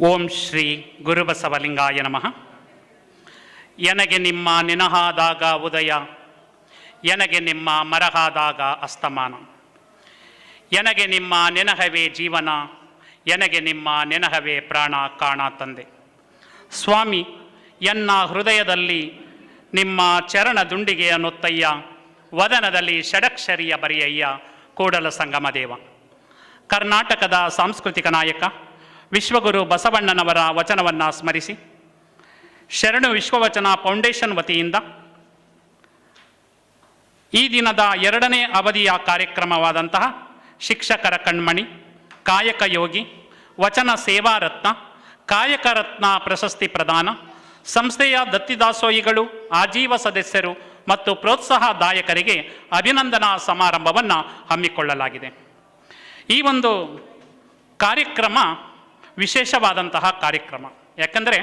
ಓಂ ಶ್ರೀ ಗುರುಬಸವಲಿಂಗಾಯ ನಮಃ. ಎನಗೆ ನಿಮ್ಮ ನಿನಹಾದಾಗ ಉದಯ, ಎನಗೆ ನಿಮ್ಮ ಮರಹಾದಾಗ ಅಸ್ತಮಾನ. ಎನಗೆ ನಿಮ್ಮ ನೆನಹವೇ ಜೀವನ, ಎನಗೆ ನಿಮ್ಮ ನೆನಹವೇ ಪ್ರಾಣ ಕಾಣ ತಂದೆ. ಸ್ವಾಮಿ, ಎನ್ನ ಹೃದಯದಲ್ಲಿ ನಿಮ್ಮ ಚರಣ ದುಂಡಿಗೆ ನೊತ್ತಯ್ಯ, ವದನದಲ್ಲಿ ಷಡಕ್ಷರಿಯ ಬರಿಯಯ್ಯ, ಕೂಡಲ ಸಂಗಮ ದೇವ ಕರ್ನಾಟಕದ ಸಾಂಸ್ಕೃತಿಕ ನಾಯಕ ವಿಶ್ವಗುರು ಬಸವಣ್ಣನವರ ವಚನವನ್ನು ಸ್ಮರಿಸಿ. ಶರಣು ವಿಶ್ವವಚನ ಫೌಂಡೇಶನ್ ವತಿಯಿಂದ ಈ ದಿನದ ಎರಡನೇ ಅವಧಿಯ ಕಾರ್ಯಕ್ರಮವಾದಂತಹ ಶಿಕ್ಷಕರ ಕಣ್ಮಣಿ, ಕಾಯಕ ಯೋಗಿ, ವಚನ ಸೇವಾರತ್ನ ರತ್ನ ಪ್ರಶಸ್ತಿ ಪ್ರದಾನ, ಸಂಸ್ಥೆಯ ದತ್ತಿದಾಸೋಯಿಗಳು ಆಜೀವ ಸದಸ್ಯರು ಮತ್ತು ಪ್ರೋತ್ಸಾಹದಾಯಕರಿಗೆ ಅಭಿನಂದನಾ ಸಮಾರಂಭವನ್ನು ಹಮ್ಮಿಕೊಳ್ಳಲಾಗಿದೆ. ಈ ಒಂದು ಕಾರ್ಯಕ್ರಮ ವಿಶೇಷವಾದಂತಹ ಕಾರ್ಯಕ್ರಮ. ಯಾಕಂದರೆ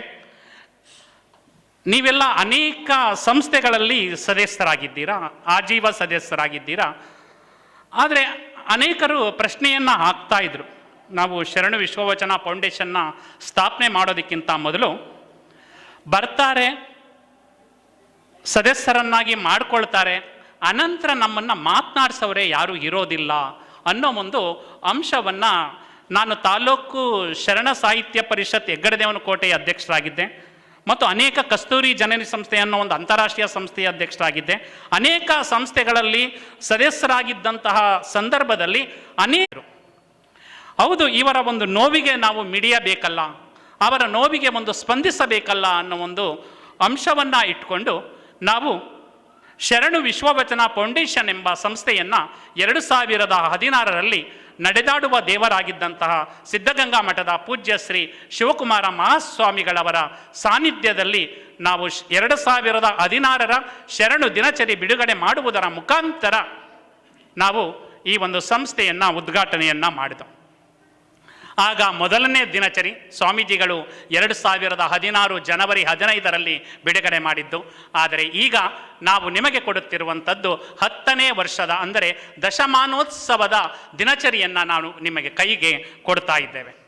ನೀವೆಲ್ಲ ಅನೇಕ ಸಂಸ್ಥೆಗಳಲ್ಲಿ ಸದಸ್ಯರಾಗಿದ್ದೀರಾ, ಆಜೀವ ಸದಸ್ಯರಾಗಿದ್ದೀರಾ, ಆದರೆ ಅನೇಕರು ಪ್ರಶ್ನೆಯನ್ನು ಹಾಕ್ತಾ ಇದ್ರು. ನಾವು ಶರಣು ವಿಶ್ವವಚನ ಫೌಂಡೇಶನ್ನ ಸ್ಥಾಪನೆ ಮಾಡೋದಕ್ಕಿಂತ ಮೊದಲು ಬರ್ತಾರೆ, ಸದಸ್ಯರನ್ನಾಗಿ ಮಾಡ್ಕೊಳ್ತಾರೆ, ಅನಂತರ ನಮ್ಮನ್ನು ಮಾತನಾಡಿಸೋರೆ ಯಾರೂ ಇರೋದಿಲ್ಲ ಅನ್ನೋ ಒಂದು ಅಂಶವನ್ನು ನಾನು ತಾಲೂಕು ಶರಣ ಸಾಹಿತ್ಯ ಪರಿಷತ್ ಹೆಗ್ಗಡದೇವನಕೋಟೆಯ ಅಧ್ಯಕ್ಷರಾಗಿದ್ದೆ ಮತ್ತು ಅನೇಕ ಕಸ್ತೂರಿ ಜನನಿ ಸಂಸ್ಥೆ ಅನ್ನೋ ಒಂದು ಅಂತಾರಾಷ್ಟ್ರೀಯ ಸಂಸ್ಥೆಯ ಅಧ್ಯಕ್ಷರಾಗಿದ್ದೆ. ಅನೇಕ ಸಂಸ್ಥೆಗಳಲ್ಲಿ ಸದಸ್ಯರಾಗಿದ್ದಂತಹ ಸಂದರ್ಭದಲ್ಲಿ ಅನೇಕರು, ಹೌದು, ಇವರ ಒಂದು ನೋವಿಗೆ ನಾವು ಮಿಡಿಯಬೇಕಲ್ಲ ಅವರ ನೋವಿಗೆ ಒಂದು ಸ್ಪಂದಿಸಬೇಕಲ್ಲ ಅನ್ನೋ ಒಂದು ಅಂಶವನ್ನು ಇಟ್ಕೊಂಡು ನಾವು ಶರಣು ವಿಶ್ವವಚನ ಫೌಂಡೇಶನ್ ಎಂಬ ಸಂಸ್ಥೆಯನ್ನು ಎರಡು ಸಾವಿರದ ಹದಿನಾರರಲ್ಲಿ ನಡೆದಾಡುವ ದೇವರಾಗಿದ್ದಂತಹ ಸಿದ್ಧಗಂಗಾ ಮಠದ ಪೂಜ್ಯ ಶ್ರೀ ಶಿವಕುಮಾರ ಮಹಾಸ್ವಾಮಿಗಳವರ ಸಾನ್ನಿಧ್ಯದಲ್ಲಿ ನಾವು ಎರಡು ಸಾವಿರದ ಹದಿನಾರರ ಶರಣು ದಿನಚರಿ ಬಿಡುಗಡೆ ಮಾಡುವುದರ ಮುಖಾಂತರ ನಾವು ಈ ಒಂದು ಸಂಸ್ಥೆಯನ್ನು ಉದ್ಘಾಟನೆಯನ್ನು ಮಾಡಿದೆವು. ಆಗ ಮೊದಲನೇ ದಿನಚರಿ ಸ್ವಾಮೀಜಿಗಳು ಎರಡು ಸಾವಿರದ ಹದಿನಾರು ಜನವರಿ ಹದಿನೈದರಲ್ಲಿ ಬಿಡುಗಡೆ ಮಾಡಿದ್ದು. ಆದರೆ ಈಗ ನಾವು ನಿಮಗೆ ಕೊಡುತ್ತಿರುವಂಥದ್ದು ಹತ್ತನೇ ವರ್ಷದ, ಅಂದರೆ ದಶಮಾನೋತ್ಸವದ ದಿನಚರಿಯನ್ನು ನಾನು ನಿಮಗೆ ಕೈಗೆ ಕೊಡ್ತಾ ಇದ್ದೇವೆ.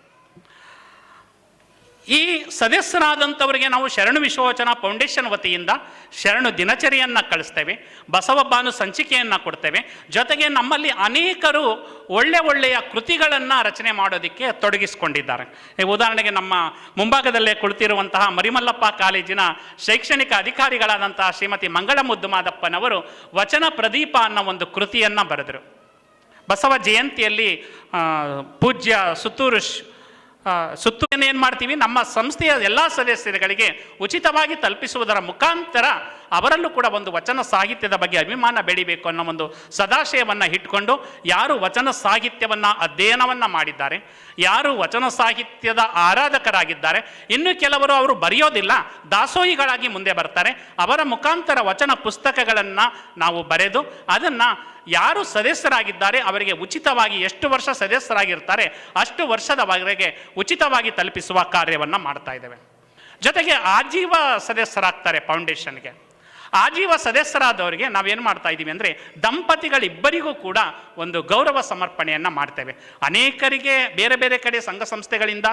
ಈ ಸದಸ್ಯರಾದಂಥವರಿಗೆ ನಾವು ಶರಣು ವಿಶ್ವವಚನ ಫೌಂಡೇಶನ್ ವತಿಯಿಂದ ಶರಣು ದಿನಚರಿಯನ್ನು ಕಳಿಸ್ತೇವೆ, ಬಸವ ಭಾನು ಸಂಚಿಕೆಯನ್ನು ಕೊಡ್ತೇವೆ. ಜೊತೆಗೆ ನಮ್ಮಲ್ಲಿ ಅನೇಕರು ಒಳ್ಳೆ ಒಳ್ಳೆಯ ಕೃತಿಗಳನ್ನು ರಚನೆ ಮಾಡೋದಕ್ಕೆ ತೊಡಗಿಸಿಕೊಂಡಿದ್ದಾರೆ. ಉದಾಹರಣೆಗೆ ನಮ್ಮ ಮುಂಭಾಗದಲ್ಲೇ ಕುಳಿತಿರುವಂತಹ ಮರಿಮಲ್ಲಪ್ಪ ಕಾಲೇಜಿನ ಶೈಕ್ಷಣಿಕ ಅಧಿಕಾರಿಗಳಾದಂತಹ ಶ್ರೀಮತಿ ಮಂಗಳ ಮುದ್ದುಮಾದಪ್ಪನವರು ವಚನ ಪ್ರದೀಪ ಅನ್ನೋ ಒಂದು ಕೃತಿಯನ್ನು ಬರೆದರು. ಬಸವ ಜಯಂತಿಯಲ್ಲಿ ಪೂಜ್ಯ ಸುತ್ತೂರು ಶ್- ಏನು ಮಾಡ್ತೀವಿ? ನಮ್ಮ ಸಂಸ್ಥೆಯ ಎಲ್ಲ ಸದಸ್ಯರುಗಳಿಗೆ ಉಚಿತವಾಗಿ ತಲುಪಿಸುವುದರ ಮುಖಾಂತರ ಅವರಲ್ಲೂ ಕೂಡ ಒಂದು ವಚನ ಸಾಹಿತ್ಯದ ಬಗ್ಗೆ ಅಭಿಮಾನ ಬೆಳಿಬೇಕು ಅನ್ನೋ ಒಂದು ಸದಾಶಯವನ್ನು ಇಟ್ಕೊಂಡು ಯಾರು ವಚನ ಸಾಹಿತ್ಯವನ್ನು ಅಧ್ಯಯನವನ್ನು ಮಾಡಿದ್ದಾರೆ, ಯಾರು ವಚನ ಸಾಹಿತ್ಯದ ಆರಾಧಕರಾಗಿದ್ದಾರೆ, ಇನ್ನು ಕೆಲವರು ಅವರು ಬರೆಯೋದಿಲ್ಲ, ದಾಸೋಹಿಗಳಾಗಿ ಮುಂದೆ ಬರ್ತಾರೆ, ಅವರ ಮುಖಾಂತರ ವಚನ ಪುಸ್ತಕಗಳನ್ನು ನಾವು ಬರೆದು ಅದನ್ನು ಯಾರು ಸದಸ್ಯರಾಗಿದ್ದಾರೆ ಅವರಿಗೆ ಉಚಿತವಾಗಿ ಎಷ್ಟು ವರ್ಷ ಸದಸ್ಯರಾಗಿರ್ತಾರೆ ಅಷ್ಟು ವರ್ಷದವರೆಗೆ ಉಚಿತವಾಗಿ ತಲುಪಿಸುವ ಕಾರ್ಯವನ್ನು ಮಾಡ್ತಾ ಇದ್ದೇವೆ. ಜೊತೆಗೆ ಆಜೀವ ಸದಸ್ಯರಾಗ್ತಾರೆ ಫೌಂಡೇಶನ್ಗೆ. ಆಜೀವ ಸದಸ್ಯರಾದವರಿಗೆ ನಾವೇನು ಮಾಡ್ತಾ ಇದ್ದೀವಿ ಅಂದರೆ ದಂಪತಿಗಳಿಬ್ಬರಿಗೂ ಕೂಡ ಒಂದು ಗೌರವ ಸಮರ್ಪಣೆಯನ್ನು ಮಾಡ್ತೇವೆ. ಅನೇಕರಿಗೆ ಬೇರೆ ಬೇರೆ ಕಡೆ ಸಂಘ ಸಂಸ್ಥೆಗಳಿಂದ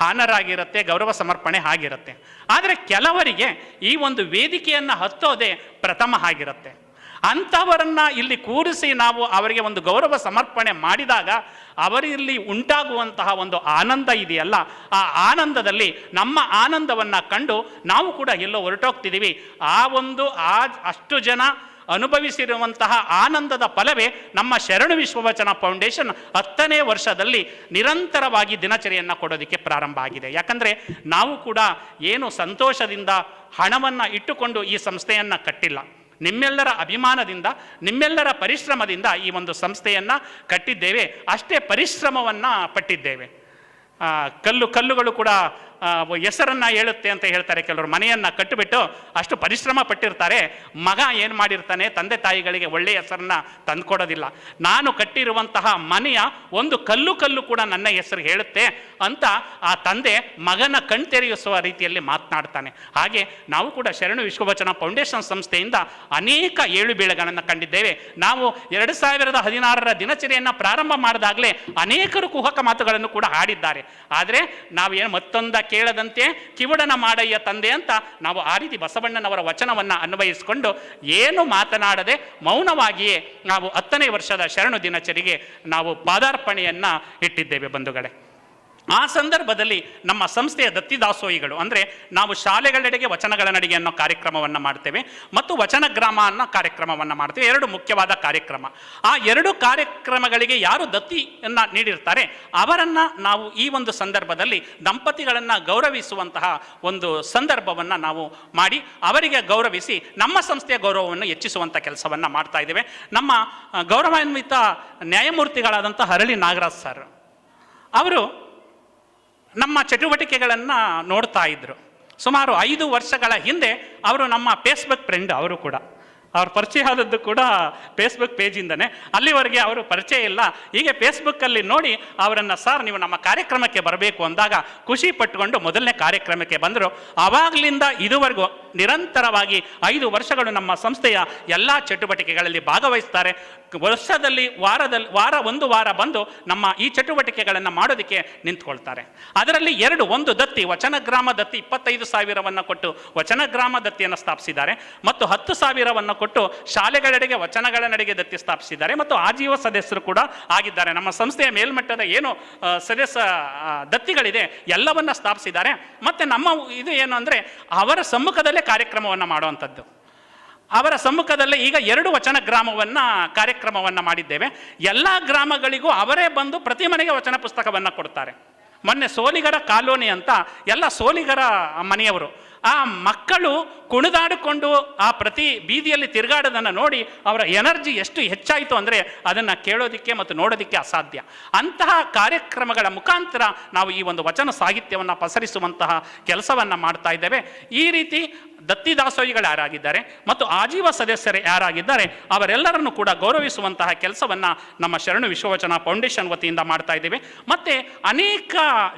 ಹಾನರಾಗಿರುತ್ತೆ, ಗೌರವ ಸಮರ್ಪಣೆ ಆಗಿರುತ್ತೆ. ಆದರೆ ಕೆಲವರಿಗೆ ಈ ಒಂದು ವೇದಿಕೆಯನ್ನು ಹತ್ತೋದೇ ಪ್ರಥಮ ಆಗಿರುತ್ತೆ. ಅಂಥವರನ್ನ ಇಲ್ಲಿ ಕೂರಿಸಿ ನಾವು ಅವರಿಗೆ ಒಂದು ಗೌರವ ಸಮರ್ಪಣೆ ಮಾಡಿದಾಗ ಅವರಲ್ಲಿ ಉಂಟಾಗುವಂತಹ ಒಂದು ಆನಂದ ಇದೆಯಲ್ಲ, ಆ ಆನಂದದಲ್ಲಿ ನಮ್ಮ ಆನಂದವನ್ನು ಕಂಡು ನಾವು ಕೂಡ ಎಲ್ಲೋ ಹೊರಟೋಗ್ತಿದ್ದೀವಿ. ಆ ಒಂದು ಆ ಅಷ್ಟು ಜನ ಅನುಭವಿಸಿರುವಂತಹ ಆನಂದದ ಫಲವೇ ನಮ್ಮ ಶರಣು ವಿಶ್ವವಚನ ಫೌಂಡೇಶನ್ ಹತ್ತನೇ ವರ್ಷದಲ್ಲಿ ನಿರಂತರವಾಗಿ ದಿನಚರಿಯನ್ನು ಕೊಡೋದಕ್ಕೆ ಪ್ರಾರಂಭ ಆಗಿದೆ. ಯಾಕಂದರೆ ನಾವು ಕೂಡ ಏನು ಸಂತೋಷದಿಂದ ಹಣವನ್ನು ಇಟ್ಟುಕೊಂಡು ಈ ಸಂಸ್ಥೆಯನ್ನು ಕಟ್ಟಿಲ್ಲ. ನಿಮ್ಮೆಲ್ಲರ ಅಭಿಮಾನದಿಂದ ನಿಮ್ಮೆಲ್ಲರ ಪರಿಶ್ರಮದಿಂದ ಈ ಒಂದು ಸಂಸ್ಥೆಯನ್ನು ಕಟ್ಟಿದ್ದೇವೆ. ಅಷ್ಟೇ ಪರಿಶ್ರಮವನ್ನು ಪಟ್ಟಿದ್ದೇವೆ. ಕಲ್ಲು ಕಲ್ಲುಗಳು ಕೂಡ ಹೆಸರನ್ನ ಹೇಳುತ್ತೆ ಅಂತ ಹೇಳ್ತಾರೆ ಕೆಲವರು. ಮನೆಯನ್ನ ಕಟ್ಟಿಬಿಟ್ಟು ಅಷ್ಟು ಪರಿಶ್ರಮ ಪಟ್ಟಿರ್ತಾರೆ. ಮಗ ಏನು ಮಾಡಿರ್ತಾನೆ? ತಂದೆ ತಾಯಿಗಳಿಗೆ ಒಳ್ಳೆಯ ಹೆಸರನ್ನ ತಂದ್ಕೊಡೋದಿಲ್ಲ. ನಾನು ಕಟ್ಟಿರುವಂತಹ ಮನೆಯ ಒಂದು ಕಲ್ಲು ಕಲ್ಲು ಕೂಡ ನನ್ನ ಹೆಸರು ಹೇಳುತ್ತೆ ಅಂತ ಆ ತಂದೆ ಮಗನ ಕಣ್ತೆರೆಯಿಸುವ ರೀತಿಯಲ್ಲಿ ಮಾತನಾಡ್ತಾನೆ. ಹಾಗೆ ನಾವು ಕೂಡ ಶರಣು ವಿಶ್ವವಚನ ಫೌಂಡೇಶನ್ ಸಂಸ್ಥೆಯಿಂದ ಅನೇಕ ಏಳು ಬೀಳುಗಳನ್ನು ಕಂಡಿದ್ದೇವೆ. ನಾವು ಎರಡು ಸಾವಿರದ ಹದಿನಾರರ ದಿನಚರಿಯನ್ನು ಪ್ರಾರಂಭ ಮಾಡಿದಾಗಲೇ ಅನೇಕರು ಕುಹಕ ಮಾತುಗಳನ್ನು ಕೂಡ ಹಾಡಿದ್ದಾರೆ. ಆದರೆ ನಾವೇನು ಮತ್ತೊಂದ ಕೇಳದಂತೆ ಕಿವುಡನ ಮಾಡಯ್ಯ ತಂದೆ ಅಂತ ನಾವು ಆ ರೀತಿ ಬಸವಣ್ಣನವರ ವಚನವನ್ನು ಅನ್ವಯಿಸಿಕೊಂಡು ಏನು ಮಾತನಾಡದೆ ಮೌನವಾಗಿಯೇ ನಾವು ಹತ್ತನೇ ವರ್ಷದ ಶರಣು ದಿನಚರಿಗೆ ನಾವು ಪಾದಾರ್ಪಣೆಯನ್ನು ಇಟ್ಟಿದ್ದೇವೆ ಬಂಧುಗಳೇ. ಆ ಸಂದರ್ಭದಲ್ಲಿ ನಮ್ಮ ಸಂಸ್ಥೆಯ ದತ್ತಿದಾಸೋಹಿಗಳು, ಅಂದರೆ ನಾವು ಶಾಲೆಗಳೆಡೆಗೆ ವಚನಗಳ ನಡಿಗೆ ಅನ್ನೋ ಕಾರ್ಯಕ್ರಮವನ್ನು ಮಾಡ್ತೇವೆ ಮತ್ತು ವಚನ ಗ್ರಾಮ ಅನ್ನೋ ಕಾರ್ಯಕ್ರಮವನ್ನು ಮಾಡ್ತೇವೆ. ಎರಡು ಮುಖ್ಯವಾದ ಕಾರ್ಯಕ್ರಮ. ಆ ಎರಡು ಕಾರ್ಯಕ್ರಮಗಳಿಗೆ ಯಾರು ದತ್ತಿಯನ್ನು ನೀಡಿರ್ತಾರೆ, ಅವರನ್ನು ನಾವು ಈ ಒಂದು ಸಂದರ್ಭದಲ್ಲಿ ದಂಪತಿಗಳನ್ನು ಗೌರವಿಸುವಂತಹ ಒಂದು ಸಂದರ್ಭವನ್ನು ನಾವು ಮಾಡಿ, ಅವರಿಗೆ ಗೌರವಿಸಿ ನಮ್ಮ ಸಂಸ್ಥೆಯ ಗೌರವವನ್ನು ಹೆಚ್ಚಿಸುವಂಥ ಕೆಲಸವನ್ನು ಮಾಡ್ತಾ ಇದ್ದೇವೆ. ನಮ್ಮ ಗೌರವಾನ್ವಿತ ನ್ಯಾಯಮೂರ್ತಿಗಳಾದಂಥ ಹರಳಿ ನಾಗರಾಜ್ ಸರ್, ಅವರು ನಮ್ಮ ಚಟುವಟಿಕೆಗಳನ್ನು ನೋಡ್ತಾ ಇದ್ರು. ಸುಮಾರು ಐದು ವರ್ಷಗಳ ಹಿಂದೆ ಅವರು ನಮ್ಮ ಫೇಸ್ಬುಕ್ ಫ್ರೆಂಡ್ ಅವರು ಕೂಡ. ಅವ್ರ ಪರಿಚಯ ಆದದ್ದು ಕೂಡ ಫೇಸ್ಬುಕ್ ಪೇಜಿಂದನೇ ಅಲ್ಲಿವರೆಗೆ ಅವರು ಪರಿಚಯ ಇಲ್ಲ. ಹೀಗೆ ಫೇಸ್ಬುಕ್ಕಲ್ಲಿ ನೋಡಿ ಅವರನ್ನು, ಸರ್, ನೀವು ನಮ್ಮ ಕಾರ್ಯಕ್ರಮಕ್ಕೆ ಬರಬೇಕು ಅಂದಾಗ ಖುಷಿ ಪಟ್ಟುಕೊಂಡು ಮೊದಲನೇ ಕಾರ್ಯಕ್ರಮಕ್ಕೆ ಬಂದರು. ಆವಾಗಲಿಂದ ಇದುವರೆಗೂ ನಿರಂತರವಾಗಿ ಐದು ವರ್ಷಗಳು ನಮ್ಮ ಸಂಸ್ಥೆಯ ಎಲ್ಲ ಚಟುವಟಿಕೆಗಳಲ್ಲಿ ಭಾಗವಹಿಸ್ತಾರೆ. ವರ್ಷದಲ್ಲಿ ವಾರದಲ್ಲಿ, ವಾರ, ಒಂದು ವಾರ ಬಂದು ನಮ್ಮ ಈ ಚಟುವಟಿಕೆಗಳನ್ನು ಮಾಡೋದಕ್ಕೆ ನಿಂತ್ಕೊಳ್ತಾರೆ. ಅದರಲ್ಲಿ ಎರಡು, ಒಂದು ದತ್ತಿ, ವಚನಗ್ರಾಮ ದತ್ತಿ ಇಪ್ಪತ್ತೈದು ಸಾವಿರವನ್ನು ಕೊಟ್ಟು ವಚನಗ್ರಾಮ ದತ್ತಿಯನ್ನು ಸ್ಥಾಪಿಸಿದ್ದಾರೆ. ಮತ್ತು ಹತ್ತು ಸಾವಿರವನ್ನು ಶಾಲೆಗಳೆಡೆಗೆ ವಚನಗಳ ನಡೆಗೆ ದತ್ತಿ ಸ್ಥಾಪಿಸಿದ್ದಾರೆ ಮತ್ತು ಆಜೀವ ಸದಸ್ಯರು ಕೂಡ ಆಗಿದ್ದಾರೆ. ನಮ್ಮ ಸಂಸ್ಥೆಯ ಮೇಲ್ಮಟ್ಟದ ಏನು ಸದಸ್ಯ ದತ್ತಿಗಳಿದೆ, ಎಲ್ಲವನ್ನ ಸ್ಥಾಪಿಸಿದ್ದಾರೆ. ಮತ್ತು ನಮ್ಮ ಇದು ಏನು ಅಂದರೆ, ಅವರ ಸಮ್ಮುಖದಲ್ಲೇ ಕಾರ್ಯಕ್ರಮವನ್ನು ಮಾಡುವಂಥದ್ದು. ಅವರ ಸಮ್ಮುಖದಲ್ಲೇ ಈಗ ಎರಡು ವಚನ ಗ್ರಾಮವನ್ನು, ಕಾರ್ಯಕ್ರಮವನ್ನು ಮಾಡಿದ್ದೇವೆ. ಎಲ್ಲ ಗ್ರಾಮಗಳಿಗೂ ಅವರೇ ಬಂದು ಪ್ರತಿ ಮನೆಗೆ ವಚನ ಪುಸ್ತಕವನ್ನು ಕೊಡ್ತಾರೆ. ಮೊನ್ನೆ ಸೋಲಿಗರ ಕಾಲೋನಿ ಅಂತ, ಎಲ್ಲ ಸೋಲಿಗರ ಮನೆಯವರು ಆ ಮಕ್ಕಳು ಕುಣಿದಾಡಿಕೊಂಡು ಆ ಪ್ರತಿ ಬೀದಿಯಲ್ಲಿ ತಿರುಗಾಡೋದನ್ನು ನೋಡಿ ಅವರ ಎನರ್ಜಿ ಎಷ್ಟು ಹೆಚ್ಚಾಯಿತು ಅಂದರೆ ಅದನ್ನು ಕೇಳೋದಕ್ಕೆ ಮತ್ತು ನೋಡೋದಕ್ಕೆ ಅಸಾಧ್ಯ. ಅಂತಹ ಕಾರ್ಯಕ್ರಮಗಳ ಮುಖಾಂತರ ನಾವು ಈ ಒಂದು ವಚನ ಸಾಹಿತ್ಯವನ್ನು ಪಸರಿಸುವಂತಹ ಕೆಲಸವನ್ನು ಮಾಡ್ತಾ ಇದ್ದೇವೆ. ಈ ರೀತಿ ದತ್ತಿದಾಸೋಹಿಗಳು ಯಾರಾಗಿದ್ದಾರೆ ಮತ್ತು ಆಜೀವ ಸದಸ್ಯರು ಯಾರಾಗಿದ್ದಾರೆ ಅವರೆಲ್ಲರನ್ನು ಕೂಡ ಗೌರವಿಸುವಂತಹ ಕೆಲಸವನ್ನು ನಮ್ಮ ಶರಣು ವಿಶ್ವವಚನ ಫೌಂಡೇಶನ್ ವತಿಯಿಂದ ಮಾಡ್ತಾ ಇದ್ದೇವೆ. ಮತ್ತು ಅನೇಕ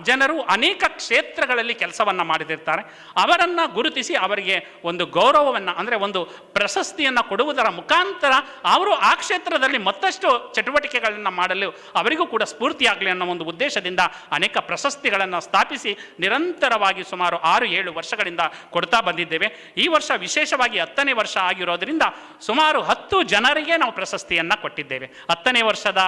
ಜನರು ಅನೇಕ ಕ್ಷೇತ್ರಗಳಲ್ಲಿ ಕೆಲಸವನ್ನು ಮಾಡಿದಿರ್ತಾರೆ. ಅವರನ್ನು ಗುರುತಿಸಿ ಅವರಿಗೆ ಒಂದು ಗೌರವವನ್ನು ಅಂದರೆ ಒಂದು ಪ್ರಶಸ್ತಿಯನ್ನು ಕೊಡುವುದರ ಮುಖಾಂತರ ಅವರು ಆ ಕ್ಷೇತ್ರದಲ್ಲಿ ಮತ್ತಷ್ಟು ಚಟುವಟಿಕೆಗಳನ್ನು ಮಾಡಲು ಅವರಿಗೂ ಕೂಡ ಸ್ಫೂರ್ತಿಯಾಗಲಿ ಅನ್ನೋ ಒಂದು ಉದ್ದೇಶದಿಂದ ಅನೇಕ ಪ್ರಶಸ್ತಿಗಳನ್ನು ಸ್ಥಾಪಿಸಿ ನಿರಂತರವಾಗಿ ಸುಮಾರು ಆರು ಏಳು ವರ್ಷಗಳಿಂದ ಕೊಡ್ತಾ ಬಂದಿದ್ದೇವೆ. ಈ ವರ್ಷ ವಿಶೇಷವಾಗಿ ಹತ್ತನೇ ವರ್ಷ ಆಗಿರೋದ್ರಿಂದ ಸುಮಾರು ಹತ್ತು ಜನರಿಗೆ ನಾವು ಪ್ರಶಸ್ತಿಯನ್ನು ಕೊಟ್ಟಿದ್ದೇವೆ. ಹತ್ತನೇ ವರ್ಷದ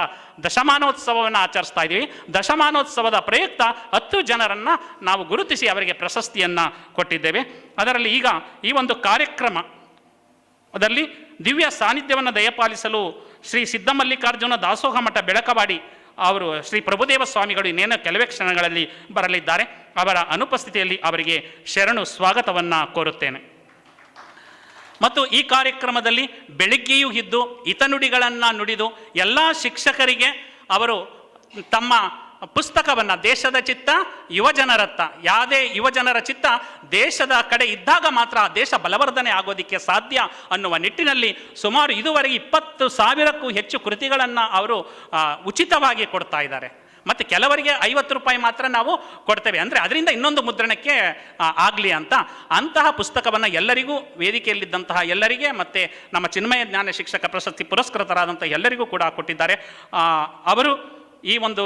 ದಶಮಾನೋತ್ಸವವನ್ನು ಆಚರಿಸ್ತಾ ಇದ್ದೀವಿ. ದಶಮಾನೋತ್ಸವದ ಪ್ರಯುಕ್ತ ಹತ್ತು ಜನರನ್ನು ನಾವು ಗುರುತಿಸಿ ಅವರಿಗೆ ಪ್ರಶಸ್ತಿಯನ್ನು ಕೊಟ್ಟಿದ್ದೇವೆ. ಅದರಲ್ಲಿ ಈಗ ಈ ಒಂದು ಕಾರ್ಯಕ್ರಮ ಅದರಲ್ಲಿ ದಿವ್ಯ ಸಾನ್ನಿಧ್ಯವನ್ನು ದಯಪಾಲಿಸಲು ಶ್ರೀ ಸಿದ್ದಮಲ್ಲಿಕಾರ್ಜುನ ದಾಸೋಹ ಮಠ ಬೆಳಕವಾಡಿ ಅವರು ಶ್ರೀ ಪ್ರಭುದೇವ ಸ್ವಾಮಿಗಳು ಇನ್ನೇನು ಕೆಲವೇ ಕ್ಷಣಗಳಲ್ಲಿ ಬರಲಿದ್ದಾರೆ, ಅವರ ಅನುಪಸ್ಥಿತಿಯಲ್ಲಿ ಅವರಿಗೆ ಶರಣು ಸ್ವಾಗತವನ್ನು ಕೋರುತ್ತೇನೆ. ಮತ್ತು ಈ ಕಾರ್ಯಕ್ರಮದಲ್ಲಿ ಬೆಳಿಗ್ಗೆಯೂ ಇದ್ದು ಹಿತನುಡಿಗಳನ್ನು ನುಡಿದು, ಎಲ್ಲ ಶಿಕ್ಷಕರಿಗೆ ಅವರು ತಮ್ಮ ಪುಸ್ತಕವನ್ನು ದೇಶದ ಚಿತ್ತ, ಯುವಜನರತ್ತ. ಯಾವುದೇ ಯುವಜನರ ಚಿತ್ತ ದೇಶದ ಕಡೆ ಇದ್ದಾಗ ಮಾತ್ರ ದೇಶ ಬಲವರ್ಧನೆ ಆಗೋದಕ್ಕೆ ಸಾಧ್ಯ ಅನ್ನುವ ನಿಟ್ಟಿನಲ್ಲಿ ಸುಮಾರು ಇದುವರೆಗೆ ಇಪ್ಪತ್ತು ಸಾವಿರಕ್ಕೂ ಹೆಚ್ಚು ಕೃತಿಗಳನ್ನು ಅವರು ಉಚಿತವಾಗಿ ಕೊಡ್ತಾ ಇದ್ದಾರೆ. ಮತ್ತು ಕೆಲವರಿಗೆ ಐವತ್ತು ರೂಪಾಯಿ ಮಾತ್ರ ನಾವು ಕೊಡ್ತೇವೆ. ಅಂದರೆ ಅದರಿಂದ ಇನ್ನೊಂದು ಮುದ್ರಣಕ್ಕೆ ಆಗಲಿ ಅಂತ. ಅಂತಹ ಪುಸ್ತಕವನ್ನು ಎಲ್ಲರಿಗೂ, ವೇದಿಕೆಯಲ್ಲಿದ್ದಂತಹ ಎಲ್ಲರಿಗೆ, ಮತ್ತು ನಮ್ಮ ಚಿನ್ಮಯ ಜ್ಞಾನ ಶಿಕ್ಷಕ ಪ್ರಶಸ್ತಿ ಪುರಸ್ಕೃತರಾದಂಥ ಎಲ್ಲರಿಗೂ ಕೂಡ ಕೊಟ್ಟಿದ್ದಾರೆ. ಅವರು ಈ ಒಂದು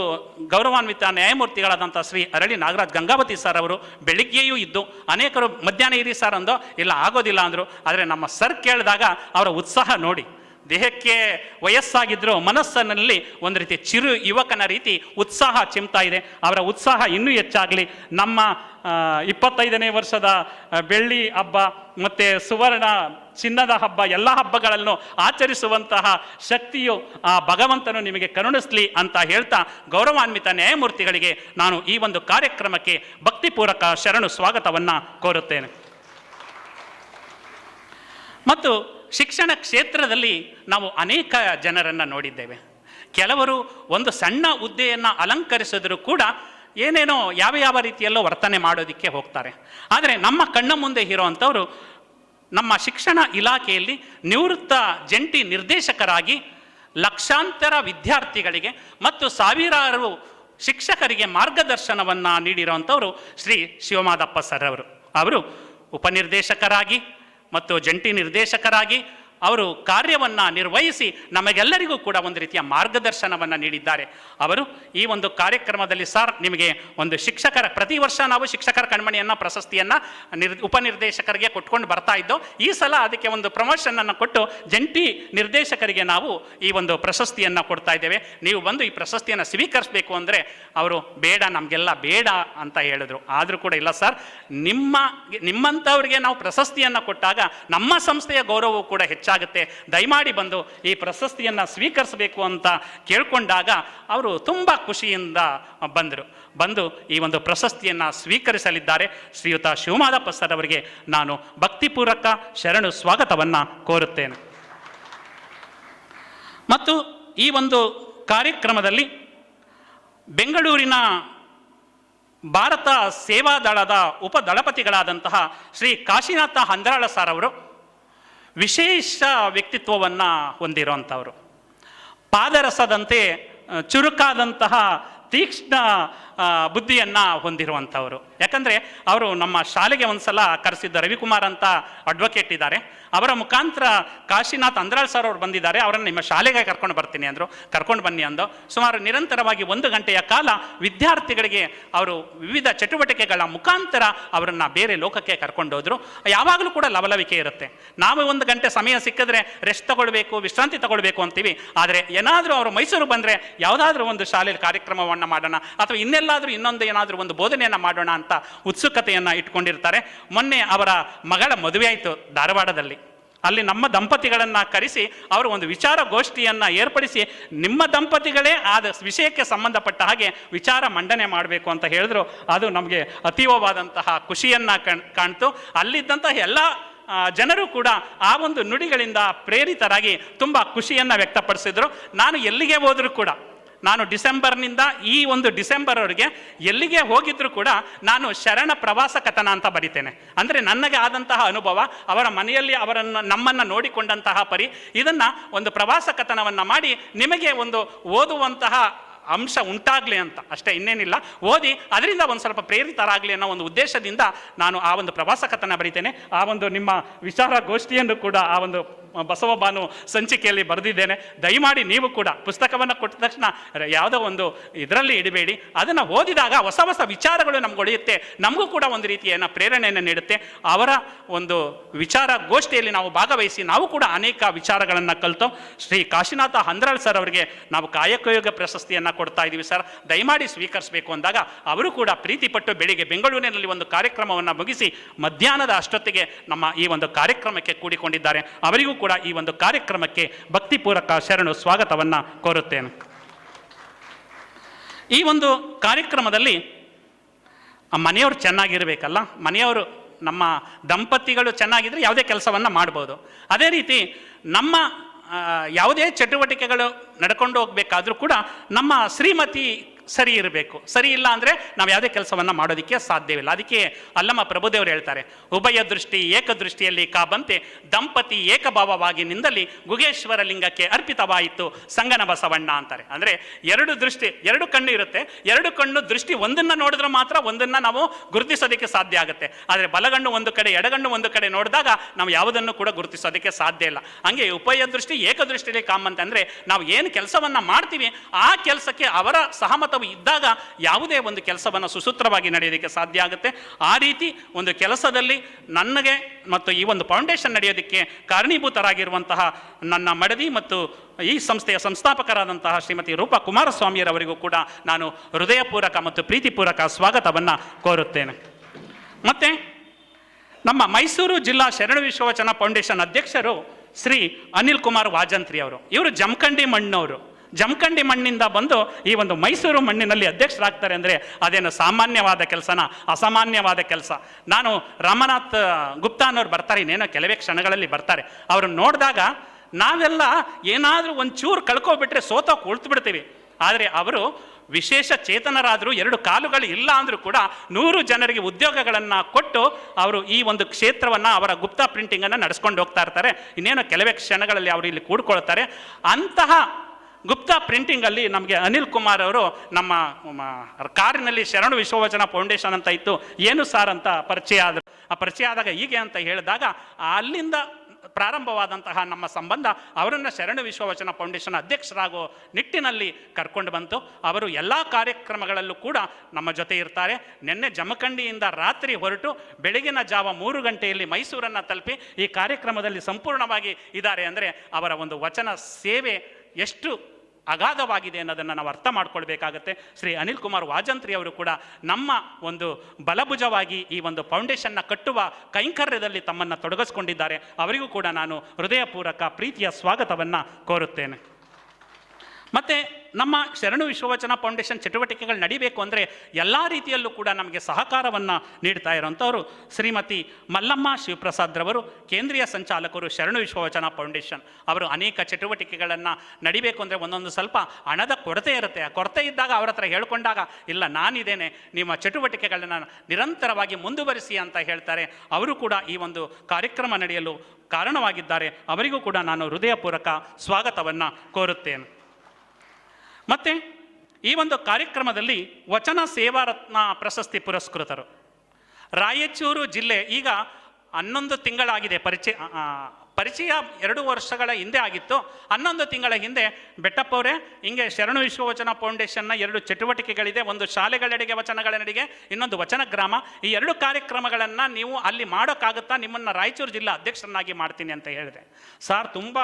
ಗೌರವಾನ್ವಿತ ನ್ಯಾಯಮೂರ್ತಿಗಳಾದಂಥ ಶ್ರೀ ಅರಳಿ ನಾಗರಾಜ್ ಗಂಗಾವತಿ ಸರ್ ಅವರು ಬೆಳಿಗ್ಗೆಯೂ ಇದ್ದು ಅನೇಕರು ಮಧ್ಯಾಹ್ನ ಇರಿ ಸರ್ ಅಂದೋ, ಇಲ್ಲ, ಆಗೋದಿಲ್ಲ ಅಂದರು. ಆದರೆ ನಮ್ಮ ಸರ್ ಕೇಳಿದಾಗ ಅವರ ಉತ್ಸಾಹ ನೋಡಿ ದೇಹಕ್ಕೆ ವಯಸ್ಸಾಗಿದ್ದರೂ ಮನಸ್ಸಿನಲ್ಲಿ ಒಂದು ರೀತಿ ಚಿರು ಯುವಕನ ರೀತಿ ಉತ್ಸಾಹ ಚಿಮ್ತಾ ಇದೆ. ಅವರ ಉತ್ಸಾಹ ಇನ್ನೂ ಹೆಚ್ಚಾಗಲಿ. ನಮ್ಮ ಇಪ್ಪತ್ತೈದನೇ ವರ್ಷದ ಬೆಳ್ಳಿ ಹಬ್ಬ ಮತ್ತು ಸುವರ್ಣ ಚಿನ್ನದ ಹಬ್ಬ ಎಲ್ಲ ಹಬ್ಬಗಳನ್ನು ಆಚರಿಸುವಂತಹ ಶಕ್ತಿಯು ಆ ಭಗವಂತನು ನಿಮಗೆ ಕರುಣಿಸ್ಲಿ ಅಂತ ಹೇಳ್ತಾ ಗೌರವಾನ್ವಿತ ನ್ಯಾಯಮೂರ್ತಿಗಳಿಗೆ ನಾನು ಈ ಒಂದು ಕಾರ್ಯಕ್ರಮಕ್ಕೆ ಭಕ್ತಿಪೂರ್ವಕ ಶರಣು ಸ್ವಾಗತವನ್ನು ಕೋರುತ್ತೇನೆ. ಮತ್ತು ಶಿಕ್ಷಣ ಕ್ಷೇತ್ರದಲ್ಲಿ ನಾವು ಅನೇಕ ಜನರನ್ನು ನೋಡಿದ್ದೇವೆ. ಕೆಲವರು ಒಂದು ಸಣ್ಣ ಹುದ್ದೆಯನ್ನು ಅಲಂಕರಿಸಿದರೂ ಕೂಡ ಏನೇನೋ ಯಾವ ಯಾವ ರೀತಿಯಲ್ಲೋ ವರ್ತನೆ ಮಾಡೋದಕ್ಕೆ ಹೋಗ್ತಾರೆ. ಆದರೆ ನಮ್ಮ ಕಣ್ಣ ಮುಂದೆ ಇರೋವಂಥವರು ನಮ್ಮ ಶಿಕ್ಷಣ ಇಲಾಖೆಯಲ್ಲಿ ನಿವೃತ್ತ ಜಂಟಿ ನಿರ್ದೇಶಕರಾಗಿ ಲಕ್ಷಾಂತರ ವಿದ್ಯಾರ್ಥಿಗಳಿಗೆ ಮತ್ತು ಸಾವಿರಾರು ಶಿಕ್ಷಕರಿಗೆ ಮಾರ್ಗದರ್ಶನವನ್ನು ನೀಡಿರುವಂಥವರು ಶ್ರೀ ಶಿವಮಾದಪ್ಪ ಸರ್ ಅವರು. ಅವರು ಉಪನಿರ್ದೇಶಕರಾಗಿ ಮತ್ತು ಜಂಟಿ ನಿರ್ದೇಶಕರಾಗಿ ಅವರು ಕಾರ್ಯವನ್ನು ನಿರ್ವಹಿಸಿ ನಮಗೆಲ್ಲರಿಗೂ ಕೂಡ ಒಂದು ರೀತಿಯ ಮಾರ್ಗದರ್ಶನವನ್ನು ನೀಡಿದ್ದಾರೆ. ಅವರು ಈ ಒಂದು ಕಾರ್ಯಕ್ರಮದಲ್ಲಿ ಸರ್ ನಿಮಗೆ ಒಂದು ಶಿಕ್ಷಕರ, ಪ್ರತಿ ವರ್ಷ ನಾವು ಶಿಕ್ಷಕರ ಕಣ್ಮಣಿಯನ್ನು, ಪ್ರಶಸ್ತಿಯನ್ನು ನಿರ್ ಉಪನಿರ್ದೇಶಕರಿಗೆ ಕೊಟ್ಕೊಂಡು ಬರ್ತಾ ಇದ್ದೋ, ಈ ಸಲ ಅದಕ್ಕೆ ಒಂದು ಪ್ರಮೋಷನನ್ನು ಕೊಟ್ಟು ಜಂಟಿ ನಿರ್ದೇಶಕರಿಗೆ ನಾವು ಈ ಒಂದು ಪ್ರಶಸ್ತಿಯನ್ನು ಕೊಡ್ತಾ ಇದ್ದೇವೆ. ನೀವು ಬಂದು ಈ ಪ್ರಶಸ್ತಿಯನ್ನು ಸ್ವೀಕರಿಸಬೇಕು ಅಂದರೆ ಅವರು ಬೇಡ, ನಮಗೆಲ್ಲ ಬೇಡ ಅಂತ ಹೇಳಿದ್ರು. ಆದರೂ ಕೂಡ ಇಲ್ಲ ಸರ್, ನಿಮ್ಮ ನಿಮ್ಮಂಥವ್ರಿಗೆ ನಾವು ಪ್ರಶಸ್ತಿಯನ್ನು ಕೊಟ್ಟಾಗ ನಮ್ಮ ಸಂಸ್ಥೆಯ ಗೌರವವು ಕೂಡ ಹೆಚ್ಚಾಗುತ್ತೆ. ದಯಮಾಡಿ ಬಂದು ಈ ಪ್ರಶಸ್ತಿಯನ್ನು ಸ್ವೀಕರಿಸಬೇಕು ಅಂತ ಕೇಳ್ಕೊಂಡಾಗ ಅವರು ತುಂಬ ಖುಷಿಯಿಂದ ಬಂದರು. ಬಂದು ಈ ಒಂದು ಪ್ರಶಸ್ತಿಯನ್ನು ಸ್ವೀಕರಿಸಲಿದ್ದಾರೆ. ಶ್ರೀಯುತ ಶಿವಮಾದ ಸರ್ ಅವರಿಗೆ ನಾನು ಭಕ್ತಿಪೂರ್ವಕ ಶರಣು ಸ್ವಾಗತವನ್ನು ಕೋರುತ್ತೇನೆ. ಮತ್ತು ಈ ಒಂದು ಕಾರ್ಯಕ್ರಮದಲ್ಲಿ ಬೆಂಗಳೂರಿನ ಭಾರತ ಸೇವಾದಳದ ಉಪದಳಪತಿಗಳಾದಂತಹ ಶ್ರೀ ಕಾಶಿನಾಥ ಹಂದ್ರಾಳ ಸರ್ ಅವರು ವಿಶೇಷ ವ್ಯಕ್ತಿತ್ವವನ್ನು ಹೊಂದಿರುವಂಥವ್ರು ಪಾದರಸದಂತೆ ಚುರುಕಾದಂತಹ ತೀಕ್ಷ್ಣ ಬುದ್ಧಿಯನ್ನು ಹೊಂದಿರುವಂಥವರು. ಯಾಕಂದರೆ ಅವರು ನಮ್ಮ ಶಾಲೆಗೆ ಒಂದ್ಸಲ ಕರೆಸಿದ್ದ ರವಿಕುಮಾರ್ ಅಂತ ಅಡ್ವೊಕೇಟ್ ಇದ್ದಾರೆ. ಅವರ ಮುಖಾಂತರ ಕಾಶಿನಾಥ್ ಅಂದ್ರಾಳ್ ಸರ್ ಅವರು ಬಂದಿದ್ದಾರೆ. ಅವರನ್ನು ನಿಮ್ಮ ಶಾಲೆಗೆ ಕರ್ಕೊಂಡು ಬರ್ತೀನಿ ಅಂದರು. ಕರ್ಕೊಂಡು ಬನ್ನಿ ಅಂದು ಸುಮಾರು ನಿರಂತರವಾಗಿ ಒಂದು ಗಂಟೆಯ ಕಾಲ ವಿದ್ಯಾರ್ಥಿಗಳಿಗೆ ಅವರು ವಿವಿಧ ಚಟುವಟಿಕೆಗಳ ಮುಖಾಂತರ ಅವರನ್ನು ಬೇರೆ ಲೋಕಕ್ಕೆ ಕರ್ಕೊಂಡೋದ್ರು ಯಾವಾಗಲೂ ಕೂಡ ಲವಲವಿಕೆ ಇರುತ್ತೆ. ನಾವು ಒಂದು ಗಂಟೆ ಸಮಯ ಸಿಕ್ಕಿದ್ರೆ ರೆಸ್ಟ್ ತಗೊಳ್ಬೇಕು, ವಿಶ್ರಾಂತಿ ತಗೊಳ್ಬೇಕು ಅಂತೀವಿ. ಆದರೆ ಏನಾದರೂ ಅವರು ಮೈಸೂರು ಬಂದರೆ ಯಾವುದಾದ್ರೂ ಒಂದು ಶಾಲೆಯಲ್ಲಿ ಕಾರ್ಯಕ್ರಮವನ್ನು ಮಾಡೋಣ ಅಥವಾ ಇನ್ನೆಲ್ಲಾದರೂ ಇನ್ನೊಂದು ಏನಾದರೂ ಒಂದು ಬೋಧನೆಯನ್ನು ಮಾಡೋಣ ಅಂತ ಉತ್ಸುಕತೆಯನ್ನು ಇಟ್ಕೊಂಡಿರ್ತಾರೆ. ಮೊನ್ನೆ ಅವರ ಮಗಳ ಮದುವೆ ಆಯಿತು ಧಾರವಾಡದಲ್ಲಿ. ಅಲ್ಲಿ ನಮ್ಮ ದಂಪತಿಗಳನ್ನು ಕರೆಸಿ ಅವರು ಒಂದು ವಿಚಾರ ಗೋಷ್ಠಿಯನ್ನು ಏರ್ಪಡಿಸಿ, ನಿಮ್ಮ ದಂಪತಿಗಳೇ ಆದ ವಿಷಯಕ್ಕೆ ಸಂಬಂಧಪಟ್ಟ ಹಾಗೆ ವಿಚಾರ ಮಂಡನೆ ಮಾಡಬೇಕು ಅಂತ ಹೇಳಿದ್ರು. ಅದು ನಮಗೆ ಅತೀವವಾದಂತಹ ಖುಷಿಯನ್ನು ಕಣ್, ಕಾಣ್ತು. ಅಲ್ಲಿದ್ದಂತಹ ಎಲ್ಲ ಜನರು ಕೂಡ ಆ ಒಂದು ನುಡಿಗಳಿಂದ ಪ್ರೇರಿತರಾಗಿ ತುಂಬ ಖುಷಿಯನ್ನು ವ್ಯಕ್ತಪಡಿಸಿದ್ರು. ನಾನು ಎಲ್ಲಿಗೆ ಹೋದರೂ ಕೂಡ ನಾನು ಡಿಸೆಂಬರ್ನಿಂದ ಈ ಒಂದು ಡಿಸೆಂಬರ್ ಅವರಿಗೆ ಎಲ್ಲಿಗೆ ಹೋಗಿದ್ರು ಕೂಡ ನಾನು ಶರಣ ಪ್ರವಾಸ ಕಥನ ಅಂತ ಬರಿತೇನೆ. ಅಂದರೆ ನನಗೆ ಆದಂತಹ ಅನುಭವ, ಅವರ ಮನೆಯಲ್ಲಿ ಅವರನ್ನು, ನಮ್ಮನ್ನು ನೋಡಿಕೊಂಡಂತಹ ಪರಿ, ಇದನ್ನು ಒಂದು ಪ್ರವಾಸ ಕಥನವನ್ನು ಮಾಡಿ ನಿಮಗೆ ಒಂದು ಓದುವಂತಹ ಅಂಶ ಉಂಟಾಗಲಿ ಅಂತ. ಅಷ್ಟೇ ಇನ್ನೇನಿಲ್ಲ. ಓದಿ, ಅದರಿಂದ ಒಂದು ಸ್ವಲ್ಪ ಪ್ರೇರಿತರಾಗಲಿ ಅನ್ನೋ ಒಂದು ಉದ್ದೇಶದಿಂದ ನಾನು ಆ ಒಂದು ಪ್ರವಾಸ ಕಥನ ಬರಿತೇನೆ. ಆ ಒಂದು ನಿಮ್ಮ ವಿಚಾರ ಗೋಷ್ಠಿಯನ್ನು ಕೂಡ ಆ ಒಂದು ಬಸವ ಬಾನು ಸಂಚಿಕೆಯಲ್ಲಿ ಬರೆದಿದ್ದೇನೆ. ದಯಮಾಡಿ ನೀವು ಕೂಡ ಪುಸ್ತಕವನ್ನು ಕೊಟ್ಟ ತಕ್ಷಣ ಯಾವುದೋ ಒಂದು ಇದರಲ್ಲಿ ಇಡಬೇಡಿ. ಅದನ್ನು ಓದಿದಾಗ ಹೊಸ ಹೊಸ ವಿಚಾರಗಳು ನಮ್ಗೆ ಒಳಿಯುತ್ತೆ. ನಮಗೂ ಕೂಡ ಒಂದು ರೀತಿಯ ಪ್ರೇರಣೆಯನ್ನು ನೀಡುತ್ತೆ. ಅವರ ಒಂದು ವಿಚಾರ ಗೋಷ್ಠಿಯಲ್ಲಿ ನಾವು ಭಾಗವಹಿಸಿ ನಾವು ಕೂಡ ಅನೇಕ ವಿಚಾರಗಳನ್ನು ಕಲಿತು ಶ್ರೀ ಕಾಶಿನಾಥ ಹಂದ್ರಾಳ್ ಸರ್ ಅವರಿಗೆ ನಾವು ಕಾಯಕಯೋಗ ಪ್ರಶಸ್ತಿಯನ್ನು ಕೊಡ್ತಾ ಇದ್ದೀವಿ ಸರ್. ದಯಮಾಡಿ ಸ್ವೀಕರಿಸಬೇಕು ಅಂದಾಗ ಅವರು ಕೂಡ ಪ್ರೀತಿಪಟ್ಟು ಬೆಳಿಗ್ಗೆ ಬೆಂಗಳೂರಿನಲ್ಲಿ ಒಂದು ಕಾರ್ಯಕ್ರಮವನ್ನು ಮುಗಿಸಿ ಮಧ್ಯಾಹ್ನದ ಅಷ್ಟೊತ್ತಿಗೆ ನಮ್ಮ ಈ ಒಂದು ಕಾರ್ಯಕ್ರಮಕ್ಕೆ ಕೂಡಿಕೊಂಡಿದ್ದಾರೆ. ಅವರಿಗೂ ಕೂಡ ಈ ಒಂದು ಕಾರ್ಯಕ್ರಮಕ್ಕೆ ಭಕ್ತಿಪೂರ್ವಕ ಶರಣು ಸ್ವಾಗತವನ್ನು ಕೋರುತ್ತೇನೆ. ಈ ಒಂದು ಕಾರ್ಯಕ್ರಮದಲ್ಲಿ ಮನೆಯವರು ಚೆನ್ನಾಗಿರಬೇಕಲ್ಲ, ಮನೆಯವರು ನಮ್ಮ ದಂಪತಿಗಳು ಚೆನ್ನಾಗಿದ್ದರೆ ಯಾವುದೇ ಕೆಲಸವನ್ನು ಮಾಡ್ಬೋದು. ಅದೇ ರೀತಿ ನಮ್ಮ ಯಾವುದೇ ಚಟುವಟಿಕೆಗಳು ನಡ್ಕೊಂಡು ಹೋಗಬೇಕಾದ್ರೂ ಕೂಡ ನಮ್ಮ ಶ್ರೀಮತಿ ಸರಿ ಇರಬೇಕು. ಸರಿ ಇಲ್ಲ ಅಂದರೆ ನಾವು ಯಾವುದೇ ಕೆಲಸವನ್ನು ಮಾಡೋದಕ್ಕೆ ಸಾಧ್ಯವಿಲ್ಲ. ಅದಕ್ಕೆ ಅಲ್ಲಮ್ಮ ಪ್ರಭುದೇವರು ಹೇಳ್ತಾರೆ, ಉಭಯ ದೃಷ್ಟಿ ಏಕದೃಷ್ಟಿಯಲ್ಲಿ ಕಾಬಂತೆ, ದಂಪತಿ ಏಕಭಾವವಾಗಿ ನಿಂದಲ್ಲಿ ಗುಗೇಶ್ವರ ಲಿಂಗಕ್ಕೆ ಅರ್ಪಿತವಾಯಿತು ಸಂಗನ ಬಸವಣ್ಣ ಅಂತಾರೆ. ಅಂದರೆ ಎರಡು ದೃಷ್ಟಿ, ಎರಡು ಕಣ್ಣು ಇರುತ್ತೆ. ಎರಡು ಕಣ್ಣು ದೃಷ್ಟಿ ಒಂದನ್ನು ನೋಡಿದ್ರೆ ಮಾತ್ರ ಒಂದನ್ನು ನಾವು ಗುರುತಿಸೋದಕ್ಕೆ ಸಾಧ್ಯ ಆಗುತ್ತೆ. ಆದರೆ ಬಲಗಣ್ಣು ಒಂದು ಕಡೆ, ಎಡಗಣ್ಣು ಒಂದು ಕಡೆ ನೋಡಿದಾಗ ನಾವು ಯಾವುದನ್ನು ಕೂಡ ಗುರುತಿಸೋದಕ್ಕೆ ಸಾಧ್ಯ ಇಲ್ಲ. ಹಂಗೆ ಉಭಯ ದೃಷ್ಟಿ ಏಕದೃಷ್ಟಿಯಲ್ಲಿ ಕಾಮಂತೆ ಅಂದರೆ ನಾವು ಏನು ಕೆಲಸವನ್ನು ಮಾಡ್ತೀವಿ, ಆ ಕೆಲಸಕ್ಕೆ ಅವರ ಸಹಮತವು ಇದ್ದಾಗ ಯಾವುದೇ ಒಂದು ಕೆಲಸವನ್ನು ಸುಸೂತ್ರವಾಗಿ ನಡೆಯೋದಕ್ಕೆ ಸಾಧ್ಯ ಆಗುತ್ತೆ. ಆ ರೀತಿ ಒಂದು ಕೆಲಸದಲ್ಲಿ ನನಗೆ ಮತ್ತು ಈ ಒಂದು ಫೌಂಡೇಶನ್ ನಡೆಯೋದಕ್ಕೆ ಕಾರಣೀಭೂತರಾಗಿರುವಂತಹ ನನ್ನ ಮಡದಿ ಮತ್ತು ಈ ಸಂಸ್ಥೆಯ ಸಂಸ್ಥಾಪಕರಾದಂತಹ ಶ್ರೀಮತಿ ರೂಪಾ ಕುಮಾರಸ್ವಾಮಿಯರವರಿಗೂ ಕೂಡ ನಾನು ಹೃದಯಪೂರ್ವಕ ಮತ್ತು ಪ್ರೀತಿಪೂರ್ವಕ ಸ್ವಾಗತವನ್ನು ಕೋರುತ್ತೇನೆ. ಮತ್ತು ನಮ್ಮ ಮೈಸೂರು ಜಿಲ್ಲಾ ಶರಣ ವಿಶ್ವವಚನ ಫೌಂಡೇಶನ್ ಅಧ್ಯಕ್ಷರು ಶ್ರೀ ಅನಿಲ್ ಕುಮಾರ್ ವಾಜಂತ್ರಿ ಅವರು ಇವರು ಜಮಖಂಡಿ ಮಣ್ಣವರು. ಜಮಖಂಡಿ ಮಣ್ಣಿಂದ ಬಂದು ಈ ಒಂದು ಮೈಸೂರು ಮಣ್ಣಿನಲ್ಲಿ ಅಧ್ಯಕ್ಷರಾಗ್ತಾರೆ ಅಂದರೆ ಅದೇನು ಸಾಮಾನ್ಯವಾದ ಕೆಲಸನ? ಅಸಾಮಾನ್ಯವಾದ ಕೆಲಸ. ನಾನು ರಾಮನಾಥ್ ಗುಪ್ತಾ ಅನ್ನೋರು ಬರ್ತಾರೆ, ಇನ್ನೇನೋ ಕೆಲವೇ ಕ್ಷಣಗಳಲ್ಲಿ ಬರ್ತಾರೆ. ಅವ್ರನ್ನ ನೋಡಿದಾಗ ನಾವೆಲ್ಲ ಏನಾದರೂ ಒಂಚೂರು ಕಳ್ಕೊಬಿಟ್ರೆ ಸೋತ ಕುಳ್ತು ಬಿಡ್ತೀವಿ ಆದರೆ ಅವರು ವಿಶೇಷ ಚೇತನರಾದರೂ, ಎರಡು ಕಾಲುಗಳು ಇಲ್ಲ ಅಂದರೂ ಕೂಡ ನೂರು ಜನರಿಗೆ ಉದ್ಯೋಗಗಳನ್ನು ಕೊಟ್ಟು ಅವರು ಈ ಒಂದು ಕ್ಷೇತ್ರವನ್ನು, ಅವರ ಗುಪ್ತಾ ಪ್ರಿಂಟಿಂಗನ್ನು ನಡೆಸ್ಕೊಂಡು ಹೋಗ್ತಾ ಇರ್ತಾರೆ. ಇನ್ನೇನು ಕೆಲವೇ ಕ್ಷಣಗಳಲ್ಲಿ ಅವರು ಇಲ್ಲಿ ಕೂಡ್ಕೊಳ್ತಾರೆ. ಅಂತಹ ಗುಪ್ತಾ ಪ್ರಿಂಟಿಂಗಲ್ಲಿ ನಮಗೆ ಅನಿಲ್ ಕುಮಾರ್ ಅವರು ನಮ್ಮ ಕಾರಿನಲ್ಲಿ ಶರಣು ವಿಶ್ವವಚನ ಫೌಂಡೇಶನ್ ಅಂತ ಇತ್ತು. ಏನು ಸಾರ್ ಅಂತ ಪರಿಚಯ ಆದರು. ಆ ಪರಿಚಯ ಆದಾಗ ಹೀಗೆ ಅಂತ ಹೇಳಿದಾಗ ಅಲ್ಲಿಂದ ಪ್ರಾರಂಭವಾದಂತಹ ನಮ್ಮ ಸಂಬಂಧ ಅವರನ್ನು ಶರಣ ವಿಶ್ವವಚನ ಫೌಂಡೇಶನ್ ಅಧ್ಯಕ್ಷರಾಗೋ ನಿಟ್ಟಿನಲ್ಲಿ ಕರ್ಕೊಂಡು ಬಂತು. ಅವರು ಎಲ್ಲ ಕಾರ್ಯಕ್ರಮಗಳಲ್ಲೂ ಕೂಡ ನಮ್ಮ ಜೊತೆ ಇರ್ತಾರೆ. ನಿನ್ನೆ ಜಮಖಂಡಿಯಿಂದ ರಾತ್ರಿ ಹೊರಟು ಬೆಳಗಿನ ಜಾವ ಮೂರು ಗಂಟೆಯಲ್ಲಿ ಮೈಸೂರನ್ನು ತಲುಪಿ ಈ ಕಾರ್ಯಕ್ರಮದಲ್ಲಿ ಸಂಪೂರ್ಣವಾಗಿ ಇದ್ದಾರೆ. ಅಂದರೆ ಅವರ ಒಂದು ವಚನ ಸೇವೆ ಎಷ್ಟು ಅಗಾಧವಾಗಿದೆ ಅನ್ನೋದನ್ನು ನಾವು ಅರ್ಥ ಮಾಡ್ಕೊಳ್ಬೇಕಾಗತ್ತೆ. ಶ್ರೀ ಅನಿಲ್ ಕುಮಾರ್ ವಾಜಂತ್ರಿ ಅವರು ಕೂಡ ನಮ್ಮ ಒಂದು ಬಲಭುಜವಾಗಿ ಈ ಒಂದು ಫೌಂಡೇಶನ್ನ ಕಟ್ಟುವ ಕೈಂಕರ್ಯದಲ್ಲಿ ತಮ್ಮನ್ನು ತೊಡಗಿಸ್ಕೊಂಡಿದ್ದಾರೆ. ಅವರಿಗೂ ಕೂಡ ನಾನು ಹೃದಯಪೂರ್ವಕ ಪ್ರೀತಿಯ ಸ್ವಾಗತವನ್ನು ಕೋರುತ್ತೇನೆ. ಮತ್ತು ನಮ್ಮ ಶರಣು ವಿಶ್ವವಚನ ಫೌಂಡೇಶನ್ ಚಟುವಟಿಕೆಗಳು ನಡಿಬೇಕು ಅಂದರೆ ಎಲ್ಲ ರೀತಿಯಲ್ಲೂ ಕೂಡ ನಮಗೆ ಸಹಕಾರವನ್ನು ನೀಡ್ತಾ ಇರೋಂಥವರು. ಶ್ರೀಮತಿ ಮಲ್ಲಮ್ಮ ಶಿವಪ್ರಸಾದ್ರವರು ಕೇಂದ್ರೀಯ ಸಂಚಾಲಕರು ಶರಣು ವಿಶ್ವವಚನ ಫೌಂಡೇಶನ್ ಅವರು ಅನೇಕ ಚಟುವಟಿಕೆಗಳನ್ನು ನಡಿಬೇಕು ಅಂದರೆ ಒಂದೊಂದು ಸ್ವಲ್ಪ ಹಣದ ಕೊರತೆ ಇರುತ್ತೆ. ಆ ಕೊರತೆ ಇದ್ದಾಗ ಅವ್ರ ಹತ್ರ ಹೇಳ್ಕೊಂಡಾಗ, ಇಲ್ಲ ನಾನಿದ್ದೇನೆ ನಿಮ್ಮ ಚಟುವಟಿಕೆಗಳನ್ನು ನಿರಂತರವಾಗಿ ಮುಂದುವರಿಸಿ ಅಂತ ಹೇಳ್ತಾರೆ. ಅವರು ಕೂಡ ಈ ಒಂದು ಕಾರ್ಯಕ್ರಮ ನಡೆಯಲು ಕಾರಣವಾಗಿದ್ದಾರೆ. ಅವರಿಗೂ ಕೂಡ ನಾನು ಹೃದಯಪೂರ್ವಕ ಸ್ವಾಗತವನ್ನು ಕೋರುತ್ತೇನೆ. ಮತ್ತು ಈ ಒಂದು ಕಾರ್ಯಕ್ರಮದಲ್ಲಿ ವಚನ ಸೇವಾರತ್ನ ಪ್ರಶಸ್ತಿ ಪುರಸ್ಕೃತರು. ರಾಯಚೂರು ಜಿಲ್ಲೆ ಈಗ ಹನ್ನೊಂದು ತಿಂಗಳಾಗಿದೆ. ಪರಿಚಯ ಪರಿಚಯ ಎರಡು ವರ್ಷಗಳ ಹಿಂದೆ ಆಗಿತ್ತು. ಹನ್ನೊಂದು ತಿಂಗಳ ಹಿಂದೆ ಬೆಟ್ಟಪ್ಪ ಅವರೇ ಹಿಂಗೆ ಶರಣು ವಿಶ್ವವಚನ ಫೌಂಡೇಶನ್ನ ಎರಡು ಚಟುವಟಿಕೆಗಳಿದೆ. ಒಂದು ಶಾಲೆಗಳೆಡೆಗೆ ವಚನಗಳ ಇನ್ನೊಂದು ವಚನ ಗ್ರಾಮ. ಈ ಎರಡು ಕಾರ್ಯಕ್ರಮಗಳನ್ನು ನೀವು ಅಲ್ಲಿ ಮಾಡೋಕ್ಕಾಗುತ್ತಾ ನಿಮ್ಮನ್ನು ರಾಯಚೂರು ಜಿಲ್ಲಾ ಅಧ್ಯಕ್ಷರನ್ನಾಗಿ ಮಾಡ್ತೀನಿ ಅಂತ ಹೇಳಿದೆ. ಸಾರ್, ತುಂಬ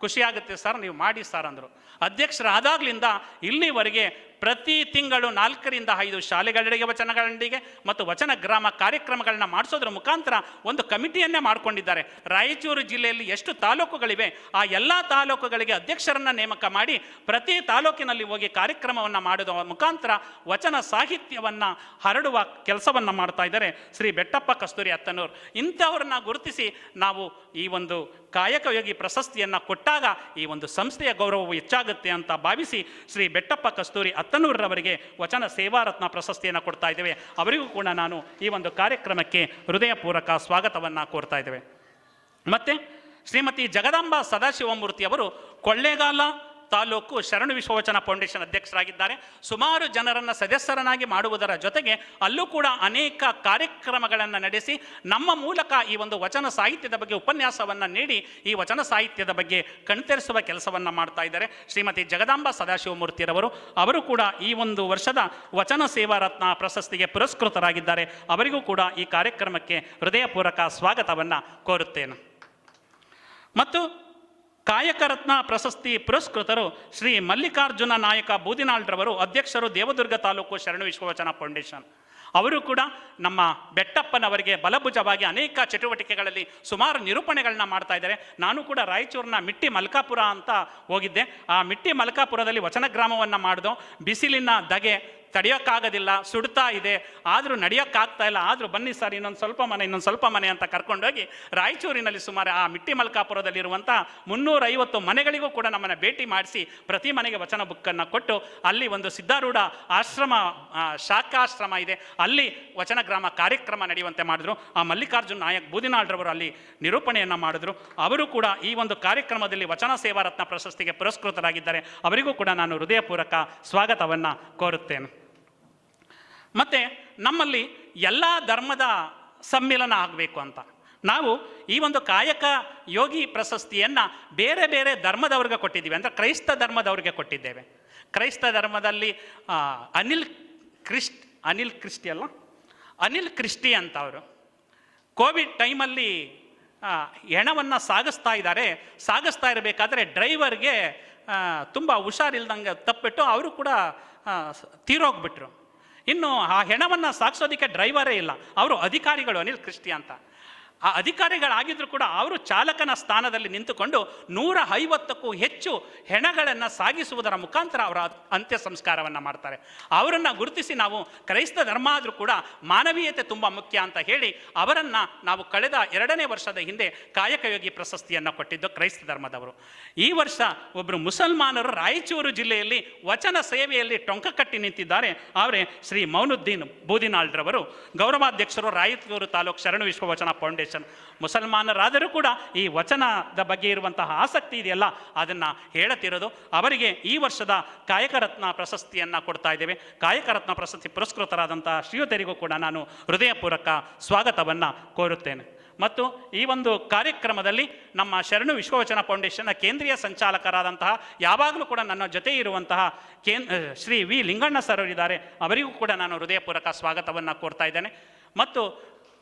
ಖುಷಿಯಾಗುತ್ತೆ ಸರ್ ನೀವು ಮಾಡಿ ಸರ್ ಅಂದರು. ಅಧ್ಯಕ್ಷರಾದಾಗ್ಲಿಂದ ಇಲ್ಲಿವರೆಗೆ ಪ್ರತಿ ತಿಂಗಳು ನಾಲ್ಕರಿಂದ ಐದು ಶಾಲೆಗಳಿಗೆ ವಚನಗಳೊಂದಿಗೆ ಮತ್ತು ವಚನ ಗ್ರಾಮ ಕಾರ್ಯಕ್ರಮಗಳನ್ನ ಮಾಡಿಸೋದ್ರ ಮುಖಾಂತರ ಒಂದು ಕಮಿಟಿಯನ್ನೇ ಮಾಡಿಕೊಂಡಿದ್ದಾರೆ. ರಾಯಚೂರು ಜಿಲ್ಲೆಯಲ್ಲಿ ಎಷ್ಟು ತಾಲೂಕುಗಳಿವೆ, ಆ ಎಲ್ಲ ತಾಲೂಕುಗಳಿಗೆ ಅಧ್ಯಕ್ಷರನ್ನ ನೇಮಕ ಮಾಡಿ ಪ್ರತಿ ತಾಲೂಕಿನಲ್ಲಿ ಹೋಗಿ ಕಾರ್ಯಕ್ರಮವನ್ನು ಮಾಡುವ ಮುಖಾಂತರ ವಚನ ಸಾಹಿತ್ಯವನ್ನು ಹರಡುವ ಕೆಲಸವನ್ನು ಮಾಡ್ತಾ ಇದ್ದಾರೆ ಶ್ರೀ ಬೆಟ್ಟಪ್ಪ ಕಸ್ತೂರಿ ಅತ್ತನೂರು. ಇಂಥವ್ರನ್ನ ಗುರುತಿಸಿ ನಾವು ಈ ಒಂದು ಕಾಯಕಯೋಗಿ ಪ್ರಶಸ್ತಿಯನ್ನು ಕೊಟ್ಟಾಗ ಈ ಒಂದು ಸಂಸ್ಥೆಯ ಗೌರವವು ಹೆಚ್ಚಾಗುತ್ತೆ ಅಂತ ಭಾವಿಸಿ ಶ್ರೀ ಬೆಟ್ಟಪ್ಪ ಕಸ್ತೂರಿ ಅತ್ತನೂರವರಿಗೆ ವಚನ ಸೇವಾರತ್ನ ಪ್ರಶಸ್ತಿಯನ್ನು ಕೊಡ್ತಾ ಇದ್ದೇವೆ. ಅವರಿಗೂ ಕೂಡ ನಾನು ಈ ಒಂದು ಕಾರ್ಯಕ್ರಮಕ್ಕೆ ಹೃದಯಪೂರ್ವಕ ಸ್ವಾಗತವನ್ನು ಕೋರ್ತಾ ಇದ್ದೇವೆ. ಮತ್ತೆ ಶ್ರೀಮತಿ ಜಗದಾಂಬ ಸದಾಶಿವಮೂರ್ತಿ ಅವರು ಕೊಳ್ಳೇಗಾಲ ತಾಲೂಕು ಶರಣು ವಿಶ್ವವಚನ ಫೌಂಡೇಶನ್ ಅಧ್ಯಕ್ಷರಾಗಿದ್ದಾರೆ. ಸುಮಾರು ಜನರನ್ನು ಸದಸ್ಯರನ್ನಾಗಿ ಮಾಡುವುದರ ಜೊತೆಗೆ ಅಲ್ಲೂ ಕೂಡ ಅನೇಕ ಕಾರ್ಯಕ್ರಮಗಳನ್ನು ನಡೆಸಿ ನಮ್ಮ ಮೂಲಕ ಈ ಒಂದು ವಚನ ಸಾಹಿತ್ಯದ ಬಗ್ಗೆ ಉಪನ್ಯಾಸವನ್ನು ನೀಡಿ ಈ ವಚನ ಸಾಹಿತ್ಯದ ಬಗ್ಗೆ ಕಣ್ತರಿಸುವ ಕೆಲಸವನ್ನು ಮಾಡ್ತಾ ಇದ್ದಾರೆ. ಶ್ರೀಮತಿ ಜಗದಾಂಬ ಸದಾಶಿವಮೂರ್ತಿರವರು ಅವರು ಕೂಡ ಈ ಒಂದು ವರ್ಷದ ವಚನ ಸೇವಾ ರತ್ನ ಪ್ರಶಸ್ತಿಗೆ ಪುರಸ್ಕೃತರಾಗಿದ್ದಾರೆ. ಅವರಿಗೂ ಕೂಡ ಈ ಕಾರ್ಯಕ್ರಮಕ್ಕೆ ಹೃದಯಪೂರ್ವಕ ಸ್ವಾಗತವನ್ನು ಕೋರುತ್ತೇನೆ. ಮತ್ತು ಕಾಯಕ ರತ್ನ ಪ್ರಶಸ್ತಿ ಪುರಸ್ಕೃತರು ಶ್ರೀ ಮಲ್ಲಿಕಾರ್ಜುನ ನಾಯಕ ಬೂದಿನಾಳ್ರವರು, ಅಧ್ಯಕ್ಷರು ದೇವದುರ್ಗ ತಾಲೂಕು ಶರಣ ವಿಶ್ವವಚನ ಫೌಂಡೇಶನ್. ಅವರು ಕೂಡ ನಮ್ಮ ಬೆಟ್ಟಪ್ಪನವರಿಗೆ ಬಲಭುಜವಾಗಿ ಅನೇಕ ಚಟುವಟಿಕೆಗಳಲ್ಲಿ ಸುಮಾರು ನಿರೂಪಣೆಗಳನ್ನ ಮಾಡ್ತಾ ಇದ್ದಾರೆ. ನಾನು ಕೂಡ ರಾಯಚೂರಿನ ಮಿಟ್ಟಿ ಮಲ್ಕಾಪುರ ಅಂತ ಹೋಗಿದ್ದೆ. ಆ ಮಿಟ್ಟಿ ಮಲ್ಕಾಪುರದಲ್ಲಿ ವಚನ ಗ್ರಾಮವನ್ನು ಮಾಡಿದೋ, ಬಿಸಿಲಿನ ದಗೆ ತಡೆಯೋಕ್ಕಾಗೋದಿಲ್ಲ ಸುಡ್ತಾ ಇದೆ, ಆದರೂ ನಡೆಯೋಕ್ಕಾಗ್ತಾ ಇಲ್ಲ, ಆದರೂ ಬನ್ನಿ ಸರ್, ಇನ್ನೊಂದು ಸ್ವಲ್ಪ ಮನೆ, ಇನ್ನೊಂದು ಸ್ವಲ್ಪ ಮನೆ ಅಂತ ಕರ್ಕೊಂಡೋಗಿ ರಾಯಚೂರಿನಲ್ಲಿ ಸುಮಾರು ಆ ಮಿಟ್ಟಿ ಮಲ್ಕಾಪುರದಲ್ಲಿರುವಂಥ ಮುನ್ನೂರೈವತ್ತು ಮನೆಗಳಿಗೂ ಕೂಡ ನಮ್ಮನ್ನು ಭೇಟಿ ಮಾಡಿಸಿ ಪ್ರತಿ ಮನೆಗೆ ವಚನ ಬುಕ್ಕನ್ನು ಕೊಟ್ಟು ಅಲ್ಲಿ ಒಂದು ಸಿದ್ಧಾರೂಢ ಆಶ್ರಮ ಶಾಖಾಶ್ರಮ ಇದೆ. ಅಲ್ಲಿ ವಚನ ಗ್ರಾಮ ಕಾರ್ಯಕ್ರಮ ನಡೆಯುವಂತೆ ಮಾಡಿದ್ರು. ಆ ಮಲ್ಲಿಕಾರ್ಜುನ್ ನಾಯಕ್ ಬೂದಿನಾಳ್ರವರು ಅಲ್ಲಿ ನಿರೂಪಣೆಯನ್ನು ಮಾಡಿದ್ರು. ಅವರು ಕೂಡ ಈ ಒಂದು ಕಾರ್ಯಕ್ರಮದಲ್ಲಿ ವಚನ ಸೇವಾ ರತ್ನ ಪ್ರಶಸ್ತಿಗೆ ಪುರಸ್ಕೃತರಾಗಿದ್ದಾರೆ. ಅವರಿಗೂ ಕೂಡ ನಾನು ಹೃದಯಪೂರ್ವಕ ಸ್ವಾಗತವನ್ನು ಕೋರುತ್ತೇನೆ. ಮತ್ತು ನಮ್ಮಲ್ಲಿ ಎಲ್ಲ ಧರ್ಮದ ಸಮ್ಮಿಲನ ಆಗಬೇಕು ಅಂತ. ನಾವು ಈ ಒಂದು ಕಾಯಕ ಯೋಗಿ ಪ್ರಶಸ್ತಿಯನ್ನು ಬೇರೆ ಬೇರೆ ಧರ್ಮದವ್ರಿಗೆ ಕೊಟ್ಟಿದ್ದೀವಿ. ಅಂದರೆ ಕ್ರೈಸ್ತ ಧರ್ಮದವ್ರಿಗೆ ಕೊಟ್ಟಿದ್ದೇವೆ. ಕ್ರೈಸ್ತ ಧರ್ಮದಲ್ಲಿ ಅನಿಲ್ ಕ್ರಿಸ್ಟ್ ಅನಿಲ್ ಕ್ರಿಸ್ಟಿ ಅಲ್ಲ? ಅನಿಲ್ ಕ್ರಿಸ್ಟಿ ಅಂತ ಅವರು ಕೋವಿಡ್ ಟೈಮಲ್ಲಿ ಹೆಣವನ್ನು ಸಾಗಿಸ್ತಾ ಇದ್ದಾರೆ. ಸಾಗಿಸ್ತಾ ಇರಬೇಕಾದ್ರೆ ಡ್ರೈವರ್ಗೆ ತುಂಬ ಹುಷಾರಿಲ್ದಂಗೆ ತಪ್ಪಿಟ್ಟು ಅವರು ಕೂಡ ತೀರೋಗ್ಬಿಟ್ರು. ಇನ್ನು ಆ ಹೆಣವನ್ನು ಸಾಗಿಸೋದಕ್ಕೆ ಡ್ರೈವರೇ ಇಲ್ಲ. ಅವರು ಅಧಿಕಾರಿಗಳು ಅನಿಲ್ ಕ್ರಿಸ್ಟಿ ಅಂತ. ಆ ಅಧಿಕಾರಿಗಳಾಗಿದ್ದರೂ ಕೂಡ ಅವರು ಚಾಲಕನ ಸ್ಥಾನದಲ್ಲಿ ನಿಂತುಕೊಂಡು ನೂರ ಐವತ್ತಕ್ಕೂ ಹೆಚ್ಚು ಹೆಣಗಳನ್ನು ಸಾಗಿಸುವುದರ ಮುಖಾಂತರ ಅವರ ಅಂತ್ಯ ಸಂಸ್ಕಾರವನ್ನು ಮಾಡ್ತಾರೆ. ಅವರನ್ನು ಗುರುತಿಸಿ ನಾವು ಕ್ರೈಸ್ತ ಧರ್ಮ ಆದರೂ ಕೂಡ ಮಾನವೀಯತೆ ತುಂಬ ಮುಖ್ಯ ಅಂತ ಹೇಳಿ ಅವರನ್ನು ನಾವು ಕಳೆದ ಎರಡನೇ ವರ್ಷದ ಹಿಂದೆ ಕಾಯಕಯೋಗಿ ಪ್ರಶಸ್ತಿಯನ್ನು ಕೊಟ್ಟಿದ್ದು ಕ್ರೈಸ್ತ ಧರ್ಮದವರು. ಈ ವರ್ಷ ಒಬ್ಬರು ಮುಸಲ್ಮಾನರು ರಾಯಚೂರು ಜಿಲ್ಲೆಯಲ್ಲಿ ವಚನ ಸೇವೆಯಲ್ಲಿ ಟೊಂಕ ಕಟ್ಟಿ ನಿಂತಿದ್ದಾರೆ. ಅವರೇ ಶ್ರೀ ಮೌನುದ್ದೀನ್ ಬೂದಿನಾಳ್ರವರು. ಗೌರವಾಧ್ಯಕ್ಷರು ರಾಯಚೂರು ತಾಲೂಕು ಶರಣ ವಿಶ್ವವಚನ ಫೌಂಡೇಶನ್ ಮುಸಲ್ಮಾನರಾದರೂ ಕೂಡ ಈ ವಚನದ ಬಗ್ಗೆ ಇರುವಂತಹ ಆಸಕ್ತಿ ಇದೆಯಲ್ಲ, ಅದನ್ನು ಹೇಳುತ್ತಿರೋದು ಅವರಿಗೆ ಈ ವರ್ಷದ ಕಾಯಕರತ್ನ ಪ್ರಶಸ್ತಿಯನ್ನು ಕೊಡ್ತಾ ಇದ್ದೇವೆ. ಕಾಯಕರತ್ನ ಪ್ರಶಸ್ತಿ ಪುರಸ್ಕೃತರಾದಂತಹ ಶ್ರೀಯುತರಿಗೂ ಕೂಡ ನಾನು ಹೃದಯಪೂರ್ವಕ ಸ್ವಾಗತವನ್ನು ಕೋರುತ್ತೇನೆ. ಮತ್ತು ಈ ಒಂದು ಕಾರ್ಯಕ್ರಮದಲ್ಲಿ ನಮ್ಮ ಶರಣು ವಿಶ್ವವಚನ ಫೌಂಡೇಶನ್ನ ಕೇಂದ್ರೀಯ ಸಂಚಾಲಕರಾದಂತಹ ಯಾವಾಗಲೂ ಕೂಡ ನನ್ನ ಜೊತೆ ಇರುವಂತಹ ಕೇನ್ ಶ್ರೀ ವಿ ಲಿಂಗಣ್ಣ ಸರ್ ಅವರಿದ್ದಾರೆ. ಅವರಿಗೂ ಕೂಡ ನಾನು ಹೃದಯಪೂರ್ವಕ ಸ್ವಾಗತವನ್ನು ಕೋರ್ತಾ ಇದ್ದೇನೆ. ಮತ್ತು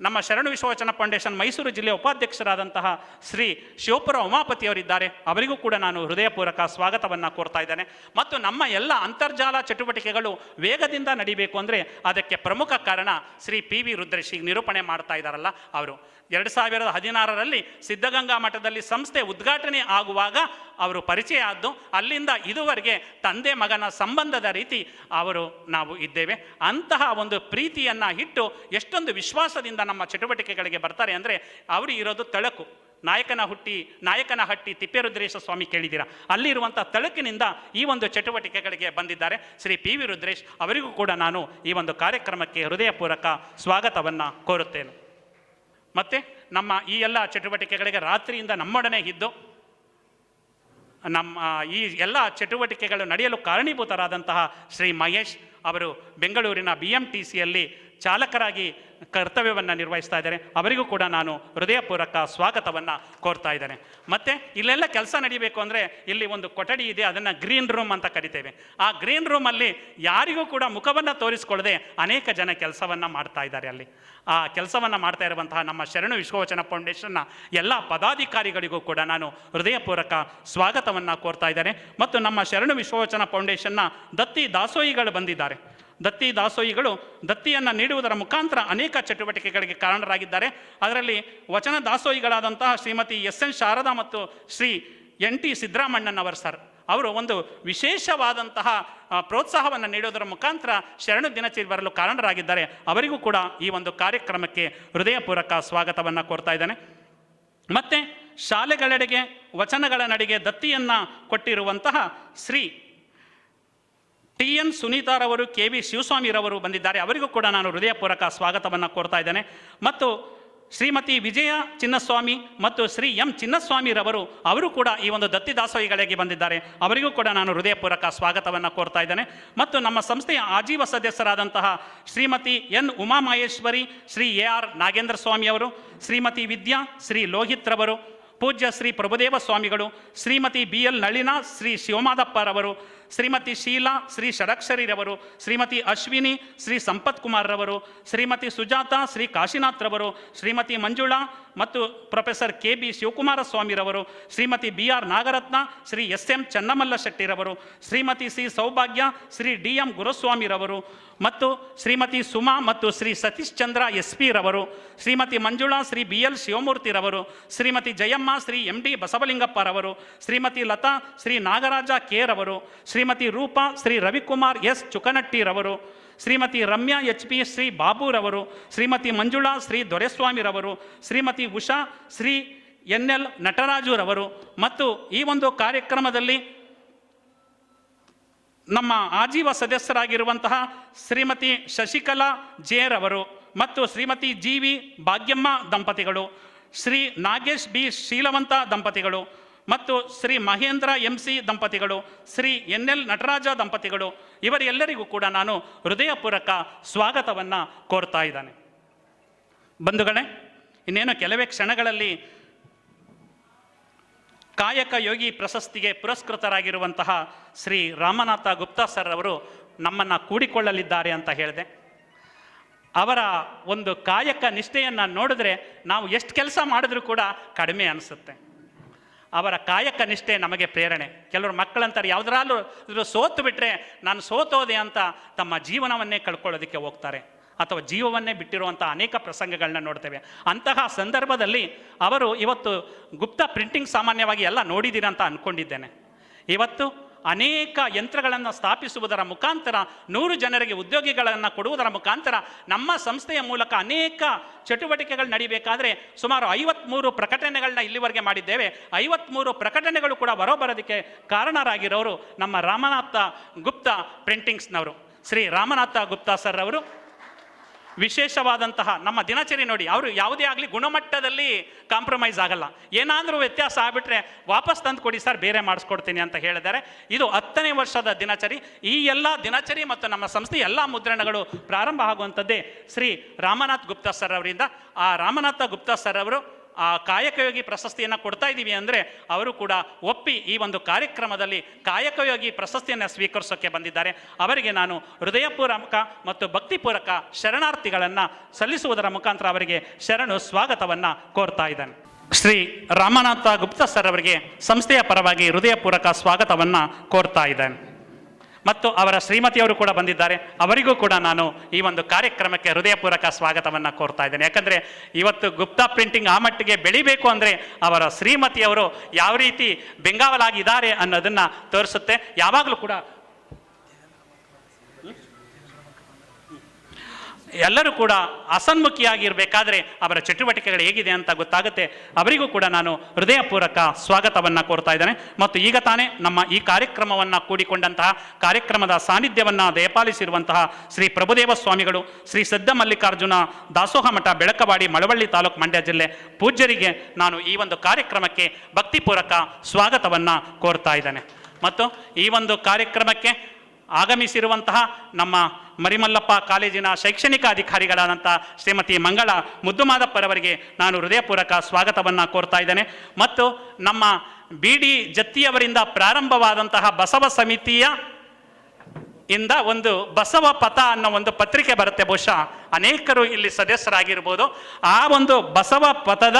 ನಮ್ಮ ಶರಣು ವಿಶ್ವವಚನ ಫೌಂಡೇಶನ್ ಮೈಸೂರು ಜಿಲ್ಲೆಯ ಉಪಾಧ್ಯಕ್ಷರಾದಂತಹ ಶ್ರೀ ಶಿವಪುರ ಉಮಾಪತಿಯವರಿದ್ದಾರೆ ಅವರಿಗೂ ಕೂಡ ನಾನು ಹೃದಯಪೂರ್ವಕ ಸ್ವಾಗತವನ್ನು ಕೋರ್ತಾ ಇದ್ದೇನೆ. ಮತ್ತು ನಮ್ಮ ಎಲ್ಲ ಅಂತರ್ಜಾಲ ಚಟುವಟಿಕೆಗಳು ವೇಗದಿಂದ ನಡಿಬೇಕು ಅಂದರೆ ಅದಕ್ಕೆ ಪ್ರಮುಖ ಕಾರಣ ಶ್ರೀ ಪಿ ವಿ ರುದ್ರೇಶ್ ಈಗ ನಿರೂಪಣೆ ಮಾಡ್ತಾ ಇದ್ದಾರಲ್ಲ ಅವರು. ಎರಡು ಸಾವಿರದ ಹದಿನಾರರಲ್ಲಿ ಸಿದ್ಧಗಂಗಾ ಮಠದಲ್ಲಿ ಸಂಸ್ಥೆ ಉದ್ಘಾಟನೆ ಆಗುವಾಗ ಅವರು ಪರಿಚಯ ಆದ್ದು, ಅಲ್ಲಿಂದ ಇದುವರೆಗೆ ತಂದೆ ಮಗನ ಸಂಬಂಧದ ರೀತಿ ಅವರು ನಾವು ಇದ್ದೇವೆ. ಅಂತಹ ಒಂದು ಪ್ರೀತಿಯನ್ನು ಇಟ್ಟು ಎಷ್ಟೊಂದು ವಿಶ್ವಾಸದಿಂದ ನಮ್ಮ ಚಟುವಟಿಕೆಗಳಿಗೆ ಬರ್ತಾರೆ ಅಂದರೆ ಅವರು ಇರೋದು ತಳಕು. ನಾಯಕನ ಹುಟ್ಟಿ ನಾಯಕನ ಹಟ್ಟಿ ತಿಪ್ಪೇರುದ್ರೇಶ ಸ್ವಾಮಿ ಕೇಳಿದಿರ ಅಲ್ಲಿರುವಂಥ ತಳಕಿನಿಂದ ಈ ಒಂದು ಚಟುವಟಿಕೆಗಳಿಗೆ ಬಂದಿದ್ದಾರೆ. ಶ್ರೀ ಪಿ ವಿ ರುದ್ರೇಶ್ ಅವರಿಗೂ ಕೂಡ ನಾನು ಈ ಒಂದು ಕಾರ್ಯಕ್ರಮಕ್ಕೆ ಹೃದಯಪೂರ್ವಕ ಸ್ವಾಗತವನ್ನು ಕೋರುತ್ತೇನೆ. ಮತ್ತು ನಮ್ಮ ಈ ಎಲ್ಲ ಚಟುವಟಿಕೆಗಳಿಗೆ ರಾತ್ರಿಯಿಂದ ನಮ್ಮೊಡನೆ ಇದ್ದು, ನಮ್ಮ ಈ ಎಲ್ಲ ಚಟುವಟಿಕೆಗಳು ನಡೆಯಲು ಕಾರಣೀಭೂತರಾದಂತಹ ಶ್ರೀ ಮಹೇಶ್ ಅವರು ಬೆಂಗಳೂರಿನ ಬಿ ಎಂ ಟಿ ಸಿಯಲ್ಲಿ ಚಾಲಕರಾಗಿ ಕರ್ತವ್ಯವನ್ನು ನಿರ್ವಹಿಸ್ತಾ ಇದ್ದಾರೆ. ಅವರಿಗೂ ಕೂಡ ನಾನು ಹೃದಯಪೂರ್ವಕ ಸ್ವಾಗತವನ್ನು ಕೋರ್ತಾ ಇದ್ದೇನೆ. ಮತ್ತು ಇಲ್ಲೆಲ್ಲ ಕೆಲಸ ನಡೀಬೇಕು ಅಂದರೆ ಇಲ್ಲಿ ಒಂದು ಕೊಠಡಿ ಇದೆ, ಅದನ್ನು ಗ್ರೀನ್ ರೂಮ್ ಅಂತ ಕರಿತೇವೆ. ಆ ಗ್ರೀನ್ ರೂಮಲ್ಲಿ ಯಾರಿಗೂ ಕೂಡ ಮುಖವನ್ನು ತೋರಿಸ್ಕೊಳ್ಳದೆ ಅನೇಕ ಜನ ಕೆಲಸವನ್ನು ಮಾಡ್ತಾ ಇದ್ದಾರೆ ಅಲ್ಲಿ. ಆ ಕೆಲಸವನ್ನು ಮಾಡ್ತಾ ಇರುವಂತಹ ನಮ್ಮ ಶರಣು ವಿಶ್ವವಚನ ಫೌಂಡೇಶನ್ನ ಎಲ್ಲ ಪದಾಧಿಕಾರಿಗಳಿಗೂ ಕೂಡ ನಾನು ಹೃದಯಪೂರ್ವಕ ಸ್ವಾಗತವನ್ನು ಕೋರ್ತಾ ಇದ್ದಾರೆ ಮತ್ತು ನಮ್ಮ ಶರಣು ವಿಶ್ವವಚನ ಫೌಂಡೇಶನ್ನ ದತ್ತಿ ದಾಸೋಹಿಗಳು ಬಂದಿದ್ದಾರೆ. ದತ್ತಿ ದಾಸೋಹಿಗಳು ದತ್ತಿಯನ್ನು ನೀಡುವುದರ ಮುಖಾಂತರ ಅನೇಕ ಚಟುವಟಿಕೆಗಳಿಗೆ ಕಾರಣರಾಗಿದ್ದಾರೆ. ಅದರಲ್ಲಿ ವಚನ ದಾಸೋಹಿಗಳಾದಂತಹ ಶ್ರೀಮತಿ ಎಸ್ ಎನ್ ಶಾರದಾ ಮತ್ತು ಶ್ರೀ ಎನ್ ಟಿ ಸಿದ್ದರಾಮಣ್ಣನವರ್ ಸರ್, ಅವರು ಒಂದು ವಿಶೇಷವಾದಂತಹ ಪ್ರೋತ್ಸಾಹವನ್ನು ನೀಡೋದರ ಮುಖಾಂತರ ಶರಣು ದಿನಚರಿ ಬರಲು ಕಾರಣರಾಗಿದ್ದಾರೆ. ಅವರಿಗೂ ಕೂಡ ಈ ಒಂದು ಕಾರ್ಯಕ್ರಮಕ್ಕೆ ಹೃದಯಪೂರ್ವಕ ಸ್ವಾಗತವನ್ನು ಕೋರ್ತಾ ಇದ್ದಾನೆ. ಮತ್ತು ಶಾಲೆಗಳೆಡೆಗೆ, ವಚನಗಳ ನಡೆಗೆ ದತ್ತಿಯನ್ನು ಕೊಟ್ಟಿರುವಂತಹ ಶ್ರೀ ಟಿ ಎನ್ ಸುನೀತಾರವರು ಕೆ ವಿ ಶಿವಸ್ವಾಮಿರವರು ಬಂದಿದ್ದಾರೆ. ಅವರಿಗೂ ಕೂಡ ನಾನು ಹೃದಯಪೂರ್ವಕ ಸ್ವಾಗತವನ್ನು ಕೋರ್ತಾ ಇದ್ದೇನೆ. ಮತ್ತು ಶ್ರೀಮತಿ ವಿಜಯ ಚಿನ್ನಸ್ವಾಮಿ ಮತ್ತು ಶ್ರೀ ಎಂ ಚಿನ್ನಸ್ವಾಮಿರವರು ಅವರು ಕೂಡ ಈ ಒಂದು ದತ್ತಿ ದಾಸೋಹಿಗಳಿಗೆ ಬಂದಿದ್ದಾರೆ. ಅವರಿಗೂ ಕೂಡ ನಾನು ಹೃದಯಪೂರ್ವಕ ಸ್ವಾಗತವನ್ನು ಕೋರ್ತಾ ಇದ್ದೇನೆ. ಮತ್ತು ನಮ್ಮ ಸಂಸ್ಥೆಯ ಆಜೀವ ಸದಸ್ಯರಾದಂತಹ Shrimati N Umamaheshwari, Shri A R Nagendra ಸ್ವಾಮಿಯವರು ಶ್ರೀಮತಿ ವಿದ್ಯಾ, ಶ್ರೀ ಲೋಹಿತ್ರವರು ಪೂಜ್ಯ ಶ್ರೀ ಪ್ರಭುದೇವ ಸ್ವಾಮಿಗಳು, ಶ್ರೀಮತಿ ಬಿ ಎಲ್ ನಳಿನಾ, ಶ್ರೀ ಶಿವಮಾದಪ್ಪರವರು ಶ್ರೀಮತಿ ಶೀಲಾ, ಶ್ರೀ ಷಡಕ್ಷರಿರವರು, ಶ್ರೀಮತಿ ಅಶ್ವಿನಿ, ಶ್ರೀ ಸಂಪತ್ ಕುಮಾರ್ ರವರು ಶ್ರೀಮತಿ ಸುಜಾತ, ಶ್ರೀ ಕಾಶಿನಾಥ್ರವರು, ಶ್ರೀಮತಿ ಮಂಜುಳಾ ಮತ್ತು professor K B Shivakumara ಸ್ವಾಮಿರವರು Shrimati B R Nagarathna, Shri S M Channamalla ಶೆಟ್ಟಿರವರು Shrimati C Soubhagya, Shri D M ಗುರುಸ್ವಾಮಿರವರು ಮತ್ತು ಶ್ರೀಮತಿ ಸುಮಾ ಮತ್ತು ಶ್ರೀ ಸತೀಶ್ ಚಂದ್ರ ಎಸ್ ಪಿ ರವರು ಶ್ರೀಮತಿ ಮಂಜುಳಾ, ಶ್ರೀ ಬಿ ಎಲ್ ಶಿವಮೂರ್ತಿರವರು, ಶ್ರೀಮತಿ ಜಯಮ್ಮ, ಶ್ರೀ ಎಂ ಡಿ ಬಸವಲಿಂಗಪ್ಪರವರು, ಶ್ರೀಮತಿ ಲತಾ, ಶ್ರೀ ನಾಗರಾಜ ಕೆ ರವರು ಶ್ರೀಮತಿ ರೂಪಾ ಶ್ರೀ ರವಿಕುಮಾರ್ ಎಸ್ ಚುಕನಟ್ಟಿರವರು, ಶ್ರೀಮತಿ ರಮ್ಯಾ ಎಚ್ ಪಿ ಶ್ರೀ ಬಾಬುರವರು, ಶ್ರೀಮತಿ ಮಂಜುಳಾ ಶ್ರೀ ದೊರೆಸ್ವಾಮಿರವರು, ಶ್ರೀಮತಿ ಉಷಾ ಶ್ರೀ ಎನ್ ಎಲ್ ನಟರಾಜುರವರು ಮತ್ತು ಈ ಒಂದು ಕಾರ್ಯಕ್ರಮದಲ್ಲಿ ನಮ್ಮ ಆಜೀವ ಸದಸ್ಯರಾಗಿರುವಂತಹ ಶ್ರೀಮತಿ ಶಶಿಕಲಾ ಜೇರವರು ಮತ್ತು ಶ್ರೀಮತಿ ಜಿ ವಿ ಭಾಗ್ಯಮ್ಮ ದಂಪತಿಗಳು, ಶ್ರೀ ನಾಗೇಶ್ ಬಿ ಶೀಲವಂತ ದಂಪತಿಗಳು ಮತ್ತು ಶ್ರೀ ಮಹೇಂದ್ರ ಎಂ ಸಿ ದಂಪತಿಗಳು, ಶ್ರೀ ಎನ್ ಎಲ್ ನಟರಾಜ ದಂಪತಿಗಳು, ಇವರೆಲ್ಲರಿಗೂ ಕೂಡ ನಾನು ಹೃದಯಪೂರ್ವಕ ಸ್ವಾಗತವನ್ನು ಕೋರ್ತಾ ಇದ್ದಾನೆ. ಬಂಧುಗಳೇ, ಇನ್ನೇನು ಕೆಲವೇ ಕ್ಷಣಗಳಲ್ಲಿ ಕಾಯಕ ಯೋಗಿ ಪ್ರಶಸ್ತಿಗೆ ಪುರಸ್ಕೃತರಾಗಿರುವಂತಹ ಶ್ರೀ ರಾಮನಾಥ ಗುಪ್ತಾ ಸರ್ ಅವರು ನಮ್ಮನ್ನು ಕೂಡಿಕೊಳ್ಳಲಿದ್ದಾರೆ ಅಂತ ಹೇಳಿದೆ. ಅವರ ಒಂದು ಕಾಯಕ ನಿಷ್ಠೆಯನ್ನು ನೋಡಿದ್ರೆ ನಾವು ಎಷ್ಟು ಕೆಲಸ ಮಾಡಿದ್ರೂ ಕೂಡ ಕಡಿಮೆ ಅನಿಸುತ್ತೆ. ಅವರ ಕಾಯಕ ನಿಷ್ಠೆ ನಮಗೆ ಪ್ರೇರಣೆ. ಕೆಲವರು ಮಕ್ಕಳಂತಾರೆ ಯಾವುದರಲ್ಲೂ ಸೋತು ಬಿಟ್ಟರೆ ನಾನು ಸೋತೋದೆ ಅಂತ ತಮ್ಮ ಜೀವನವನ್ನೇ ಕಳ್ಕೊಳ್ಳೋದಕ್ಕೆ ಹೋಗ್ತಾರೆ. ಅಥವಾ ಜೀವವನ್ನೇ ಬಿಟ್ಟಿರುವಂಥ ಅನೇಕ ಪ್ರಸಂಗಗಳನ್ನ ನೋಡ್ತೇವೆ. ಅಂತಹ ಸಂದರ್ಭದಲ್ಲಿ ಅವರು ಇವತ್ತು ಗುಪ್ತ ಪ್ರಿಂಟಿಂಗ್ ಸಾಮಾನ್ಯವಾಗಿ ಎಲ್ಲ ನೋಡಿದ್ದೀರ ಅಂತ ಅಂದ್ಕೊಂಡಿದ್ದೇನೆ ಇವತ್ತು ಅನೇಕ ಯಂತ್ರಗಳನ್ನು ಸ್ಥಾಪಿಸುವುದರ ಮುಖಾಂತರ, ನೂರು ಜನರಿಗೆ ಉದ್ಯೋಗಿಗಳನ್ನು ಕೊಡುವುದರ ಮುಖಾಂತರ ನಮ್ಮ ಸಂಸ್ಥೆಯ ಮೂಲಕ ಅನೇಕ ಚಟುವಟಿಕೆಗಳು ನಡೀಬೇಕಾದರೆ ಸುಮಾರು ಐವತ್ಮೂರು ಪ್ರಕಟಣೆಗಳನ್ನ ಇಲ್ಲಿವರೆಗೆ ಮಾಡಿದ್ದೇವೆ. ಐವತ್ಮೂರು ಪ್ರಕಟಣೆಗಳು ಕೂಡ ಬರೋಬರೋದಕ್ಕೆ ಕಾರಣರಾಗಿರೋರು ನಮ್ಮ ರಾಮನಾಥ ಗುಪ್ತಾ ಪ್ರಿಂಟಿಂಗ್ಸ್ನವರು. ಶ್ರೀ ರಾಮನಾಥ ಗುಪ್ತಾ ಸರ್ ಅವರು ವಿಶೇಷವಾದಂತಹ ನಮ್ಮ ದಿನಚರಿ ನೋಡಿ, ಅವರು ಯಾವುದೇ ಆಗಲಿ ಗುಣಮಟ್ಟದಲ್ಲಿ ಕಾಂಪ್ರಮೈಸ್ ಆಗಲ್ಲ. ಏನಾದರೂ ವ್ಯತ್ಯಾಸ ಆಗಿಬಿಟ್ರೆ ವಾಪಸ್ ತಂದು ಕೊಡಿ ಸರ್, ಬೇರೆ ಮಾಡಿಸ್ಕೊಡ್ತೀನಿ ಅಂತ ಹೇಳಿದ್ದಾರೆ. ಇದು ಹತ್ತನೇ ವರ್ಷದ ದಿನಚರಿ. ಈ ಎಲ್ಲ ದಿನಚರಿ ಮತ್ತು ನಮ್ಮ ಸಂಸ್ಥೆ ಎಲ್ಲ ಮುದ್ರಣಗಳು ಪ್ರಾರಂಭ ಆಗುವಂಥದ್ದೇ ಶ್ರೀ ರಾಮನಾಥ್ ಗುಪ್ತಾ ಸರ್ ಅವರಿಂದ. ಆ ರಾಮನಾಥ ಗುಪ್ತಾ ಸರ್ ಅವರು ಆ ಕಾಯಕಯೋಗಿ ಪ್ರಶಸ್ತಿಯನ್ನು ಕೊಡ್ತಾ ಇದ್ದೀವಿ ಅಂದರೆ ಅವರು ಕೂಡ ಒಪ್ಪಿ ಈ ಒಂದು ಕಾರ್ಯಕ್ರಮದಲ್ಲಿ ಕಾಯಕಯೋಗಿ ಪ್ರಶಸ್ತಿಯನ್ನು ಸ್ವೀಕರಿಸೋಕ್ಕೆ ಬಂದಿದ್ದಾರೆ. ಅವರಿಗೆ ನಾನು ಹೃದಯಪೂರ್ವಕ ಮತ್ತು ಭಕ್ತಿಪೂರ್ವಕ ಶರಣಾರ್ಥಿಗಳನ್ನು ಸಲ್ಲಿಸುವುದರ ಮುಖಾಂತರ ಅವರಿಗೆ ಶರಣು ಸ್ವಾಗತವನ್ನು ಕೋರ್ತಾ ಇದ್ದಾನೆ. ಶ್ರೀ ರಾಮನಾಥ ಗುಪ್ತ ಸರ್ ಅವರಿಗೆ ಸಂಸ್ಥೆಯ ಪರವಾಗಿ ಹೃದಯಪೂರ್ವಕ ಸ್ವಾಗತವನ್ನು ಕೋರ್ತಾ ಇದ್ದಾನೆ. ಮತ್ತು ಅವರ ಶ್ರೀಮತಿಯವರು ಕೂಡ ಬಂದಿದ್ದಾರೆ. ಅವರಿಗೂ ಕೂಡ ನಾನು ಈ ಒಂದು ಕಾರ್ಯಕ್ರಮಕ್ಕೆ ಹೃದಯಪೂರ್ವಕ ಸ್ವಾಗತವನ್ನು ಕೋರ್ತಾ ಇದ್ದೇನೆ. ಯಾಕಂದರೆ ಇವತ್ತು ಗುಪ್ತಾ ಪ್ರಿಂಟಿಂಗ್ ಆ ಮಟ್ಟಿಗೆ ಬೆಳಿಬೇಕು ಅಂದರೆ ಅವರ ಶ್ರೀಮತಿಯವರು ಯಾವ ರೀತಿ ಬೆಂಗಾವಲಾಗಿದ್ದಾರೆ ಅನ್ನೋದನ್ನು ತೋರಿಸುತ್ತೆ. ಯಾವಾಗಲೂ ಕೂಡ ಎಲ್ಲರೂ ಕೂಡ ಅಸನ್ಮುಖಿಯಾಗಿರಬೇಕಾದ್ರೆ ಅವರ ಚಟುವಟಿಕೆಗಳು ಹೇಗಿದೆ ಅಂತ ಗೊತ್ತಾಗುತ್ತೆ. ಅವರಿಗೂ ಕೂಡ ನಾನು ಹೃದಯಪೂರ್ವಕ ಸ್ವಾಗತವನ್ನು ಕೋರ್ತಾ ಇದ್ದೇನೆ. ಮತ್ತು ಈಗ ತಾನೇ ನಮ್ಮ ಈ ಕಾರ್ಯಕ್ರಮವನ್ನು ಕೂಡಿಕೊಂಡಂತಹ ಕಾರ್ಯಕ್ರಮದ ಸಾನ್ನಿಧ್ಯವನ್ನು ದಯಪಾಲಿಸಿರುವಂತಹ ಶ್ರೀ ಪ್ರಭುದೇವ ಸ್ವಾಮಿಗಳು, ಶ್ರೀ ಸಿದ್ಧ ಮಲ್ಲಿಕಾರ್ಜುನ ದಾಸೋಹ ಮಠ ಬೆಳಕವಾಡಿ, ಮಳವಳ್ಳಿ ತಾಲೂಕು ಮಂಡ್ಯ ಜಿಲ್ಲೆ ಪೂಜ್ಯರಿಗೆ ನಾನು ಈ ಒಂದು ಕಾರ್ಯಕ್ರಮಕ್ಕೆ ಭಕ್ತಿಪೂರ್ವಕ ಸ್ವಾಗತವನ್ನು ಕೋರ್ತಾ ಇದ್ದೇನೆ. ಮತ್ತು ಈ ಒಂದು ಕಾರ್ಯಕ್ರಮಕ್ಕೆ ಆಗಮಿಸಿರುವಂತಹ ನಮ್ಮ ಮರಿಮಲ್ಲಪ್ಪ ಕಾಲೇಜಿನ ಶೈಕ್ಷಣಿಕ ಅಧಿಕಾರಿಗಳಾದಂಥ ಶ್ರೀಮತಿ ಮಂಗಳ ಮುದ್ದುಮಾದಪ್ಪರವರಿಗೆ ನಾನು ಹೃದಯಪೂರ್ವಕ ಸ್ವಾಗತವನ್ನು ಕೋರ್ತಾ ಇದ್ದೇನೆ. ಮತ್ತು ನಮ್ಮ ಬಿ ಡಿ ಜತ್ತಿಯವರಿಂದ ಪ್ರಾರಂಭವಾದಂತಹ ಬಸವ ಸಮಿತಿಯ ಇಂದ ಒಂದು ಬಸವ ಪಥ ಅನ್ನೋ ಒಂದು ಪತ್ರಿಕೆ ಬರುತ್ತೆ. ಬಹುಶಃ ಅನೇಕರು ಇಲ್ಲಿ ಸದಸ್ಯರಾಗಿರ್ಬೋದು. ಆ ಒಂದು ಬಸವ ಪಥದ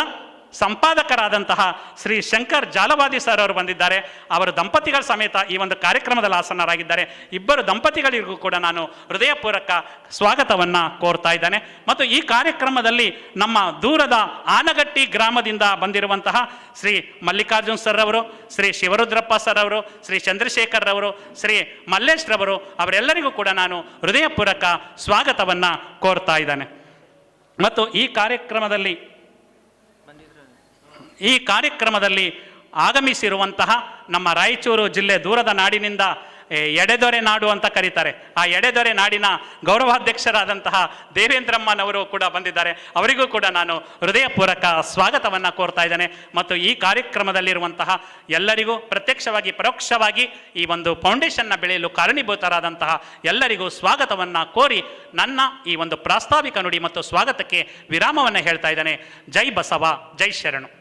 ಸಂಪಾದಕರಾದಂತಹ ಶ್ರೀ ಶಂಕರ್ ಜಾಲವಾದಿ ಸರ್ ಅವರು ಬಂದಿದ್ದಾರೆ. ಅವರ ದಂಪತಿಗಳ ಸಮೇತ ಈ ಒಂದು ಕಾರ್ಯಕ್ರಮದಲ್ಲಿ ಆಸನ್ನರಾಗಿದ್ದಾರೆ. ಇಬ್ಬರು ದಂಪತಿಗಳಿಗೂ ಕೂಡ ನಾನು ಹೃದಯಪೂರ್ವಕ ಸ್ವಾಗತವನ್ನು ಕೋರ್ತಾ ಇದ್ದೇನೆ. ಮತ್ತು ಈ ಕಾರ್ಯಕ್ರಮದಲ್ಲಿ ನಮ್ಮ ದೂರದ ಆನಗಟ್ಟಿ ಗ್ರಾಮದಿಂದ ಬಂದಿರುವಂತಹ ಶ್ರೀ ಮಲ್ಲಿಕಾರ್ಜುನ್ ಸರ್ ಅವರು, ಶ್ರೀ ಶಿವರುದ್ರಪ್ಪ ಸರ್ ಅವರು, ಶ್ರೀ ಚಂದ್ರಶೇಖರ್ ಅವರು, ಶ್ರೀ ಮಲ್ಲೇಶ್ ರವರು, ಅವರೆಲ್ಲರಿಗೂ ಕೂಡ ನಾನು ಹೃದಯಪೂರ್ವಕ ಸ್ವಾಗತವನ್ನು ಕೋರ್ತಾ ಇದ್ದೇನೆ. ಮತ್ತು ಈ ಕಾರ್ಯಕ್ರಮದಲ್ಲಿ ಈ ಕಾರ್ಯಕ್ರಮದಲ್ಲಿ ಆಗಮಿಸಿರುವಂತಹ ನಮ್ಮ ರಾಯಚೂರು ಜಿಲ್ಲೆ ದೂರದ ನಾಡಿನಿಂದ ಎಡೆದೊರೆ ನಾಡು ಅಂತ ಕರೀತಾರೆ. ಆ ಎಡೆದೊರೆ ನಾಡಿನ ಗೌರವಾಧ್ಯಕ್ಷರಾದಂತಹ ದೇವೇಂದ್ರಮ್ಮನವರು ಕೂಡ ಬಂದಿದ್ದಾರೆ. ಅವರಿಗೂ ಕೂಡ ನಾನು ಹೃದಯಪೂರ್ವಕ ಸ್ವಾಗತವನ್ನು ಕೋರ್ತಾ ಇದ್ದೇನೆ. ಮತ್ತು ಈ ಕಾರ್ಯಕ್ರಮದಲ್ಲಿರುವಂತಹ ಎಲ್ಲರಿಗೂ ಪ್ರತ್ಯಕ್ಷವಾಗಿ, ಪರೋಕ್ಷವಾಗಿ ಈ ಒಂದು ಫೌಂಡೇಶನ್ನ ಬೆಳೆಯಲು ಕಾರಣೀಭೂತರಾದಂತಹ ಎಲ್ಲರಿಗೂ ಸ್ವಾಗತವನ್ನು ಕೋರಿ ನನ್ನ ಈ ಒಂದು ಪ್ರಾಸ್ತಾವಿಕ ನುಡಿ ಮತ್ತು ಸ್ವಾಗತಕ್ಕೆ ವಿರಾಮವನ್ನು ಹೇಳ್ತಾ ಇದ್ದೇನೆ. ಜೈ ಬಸವ, ಜೈ ಶರಣು.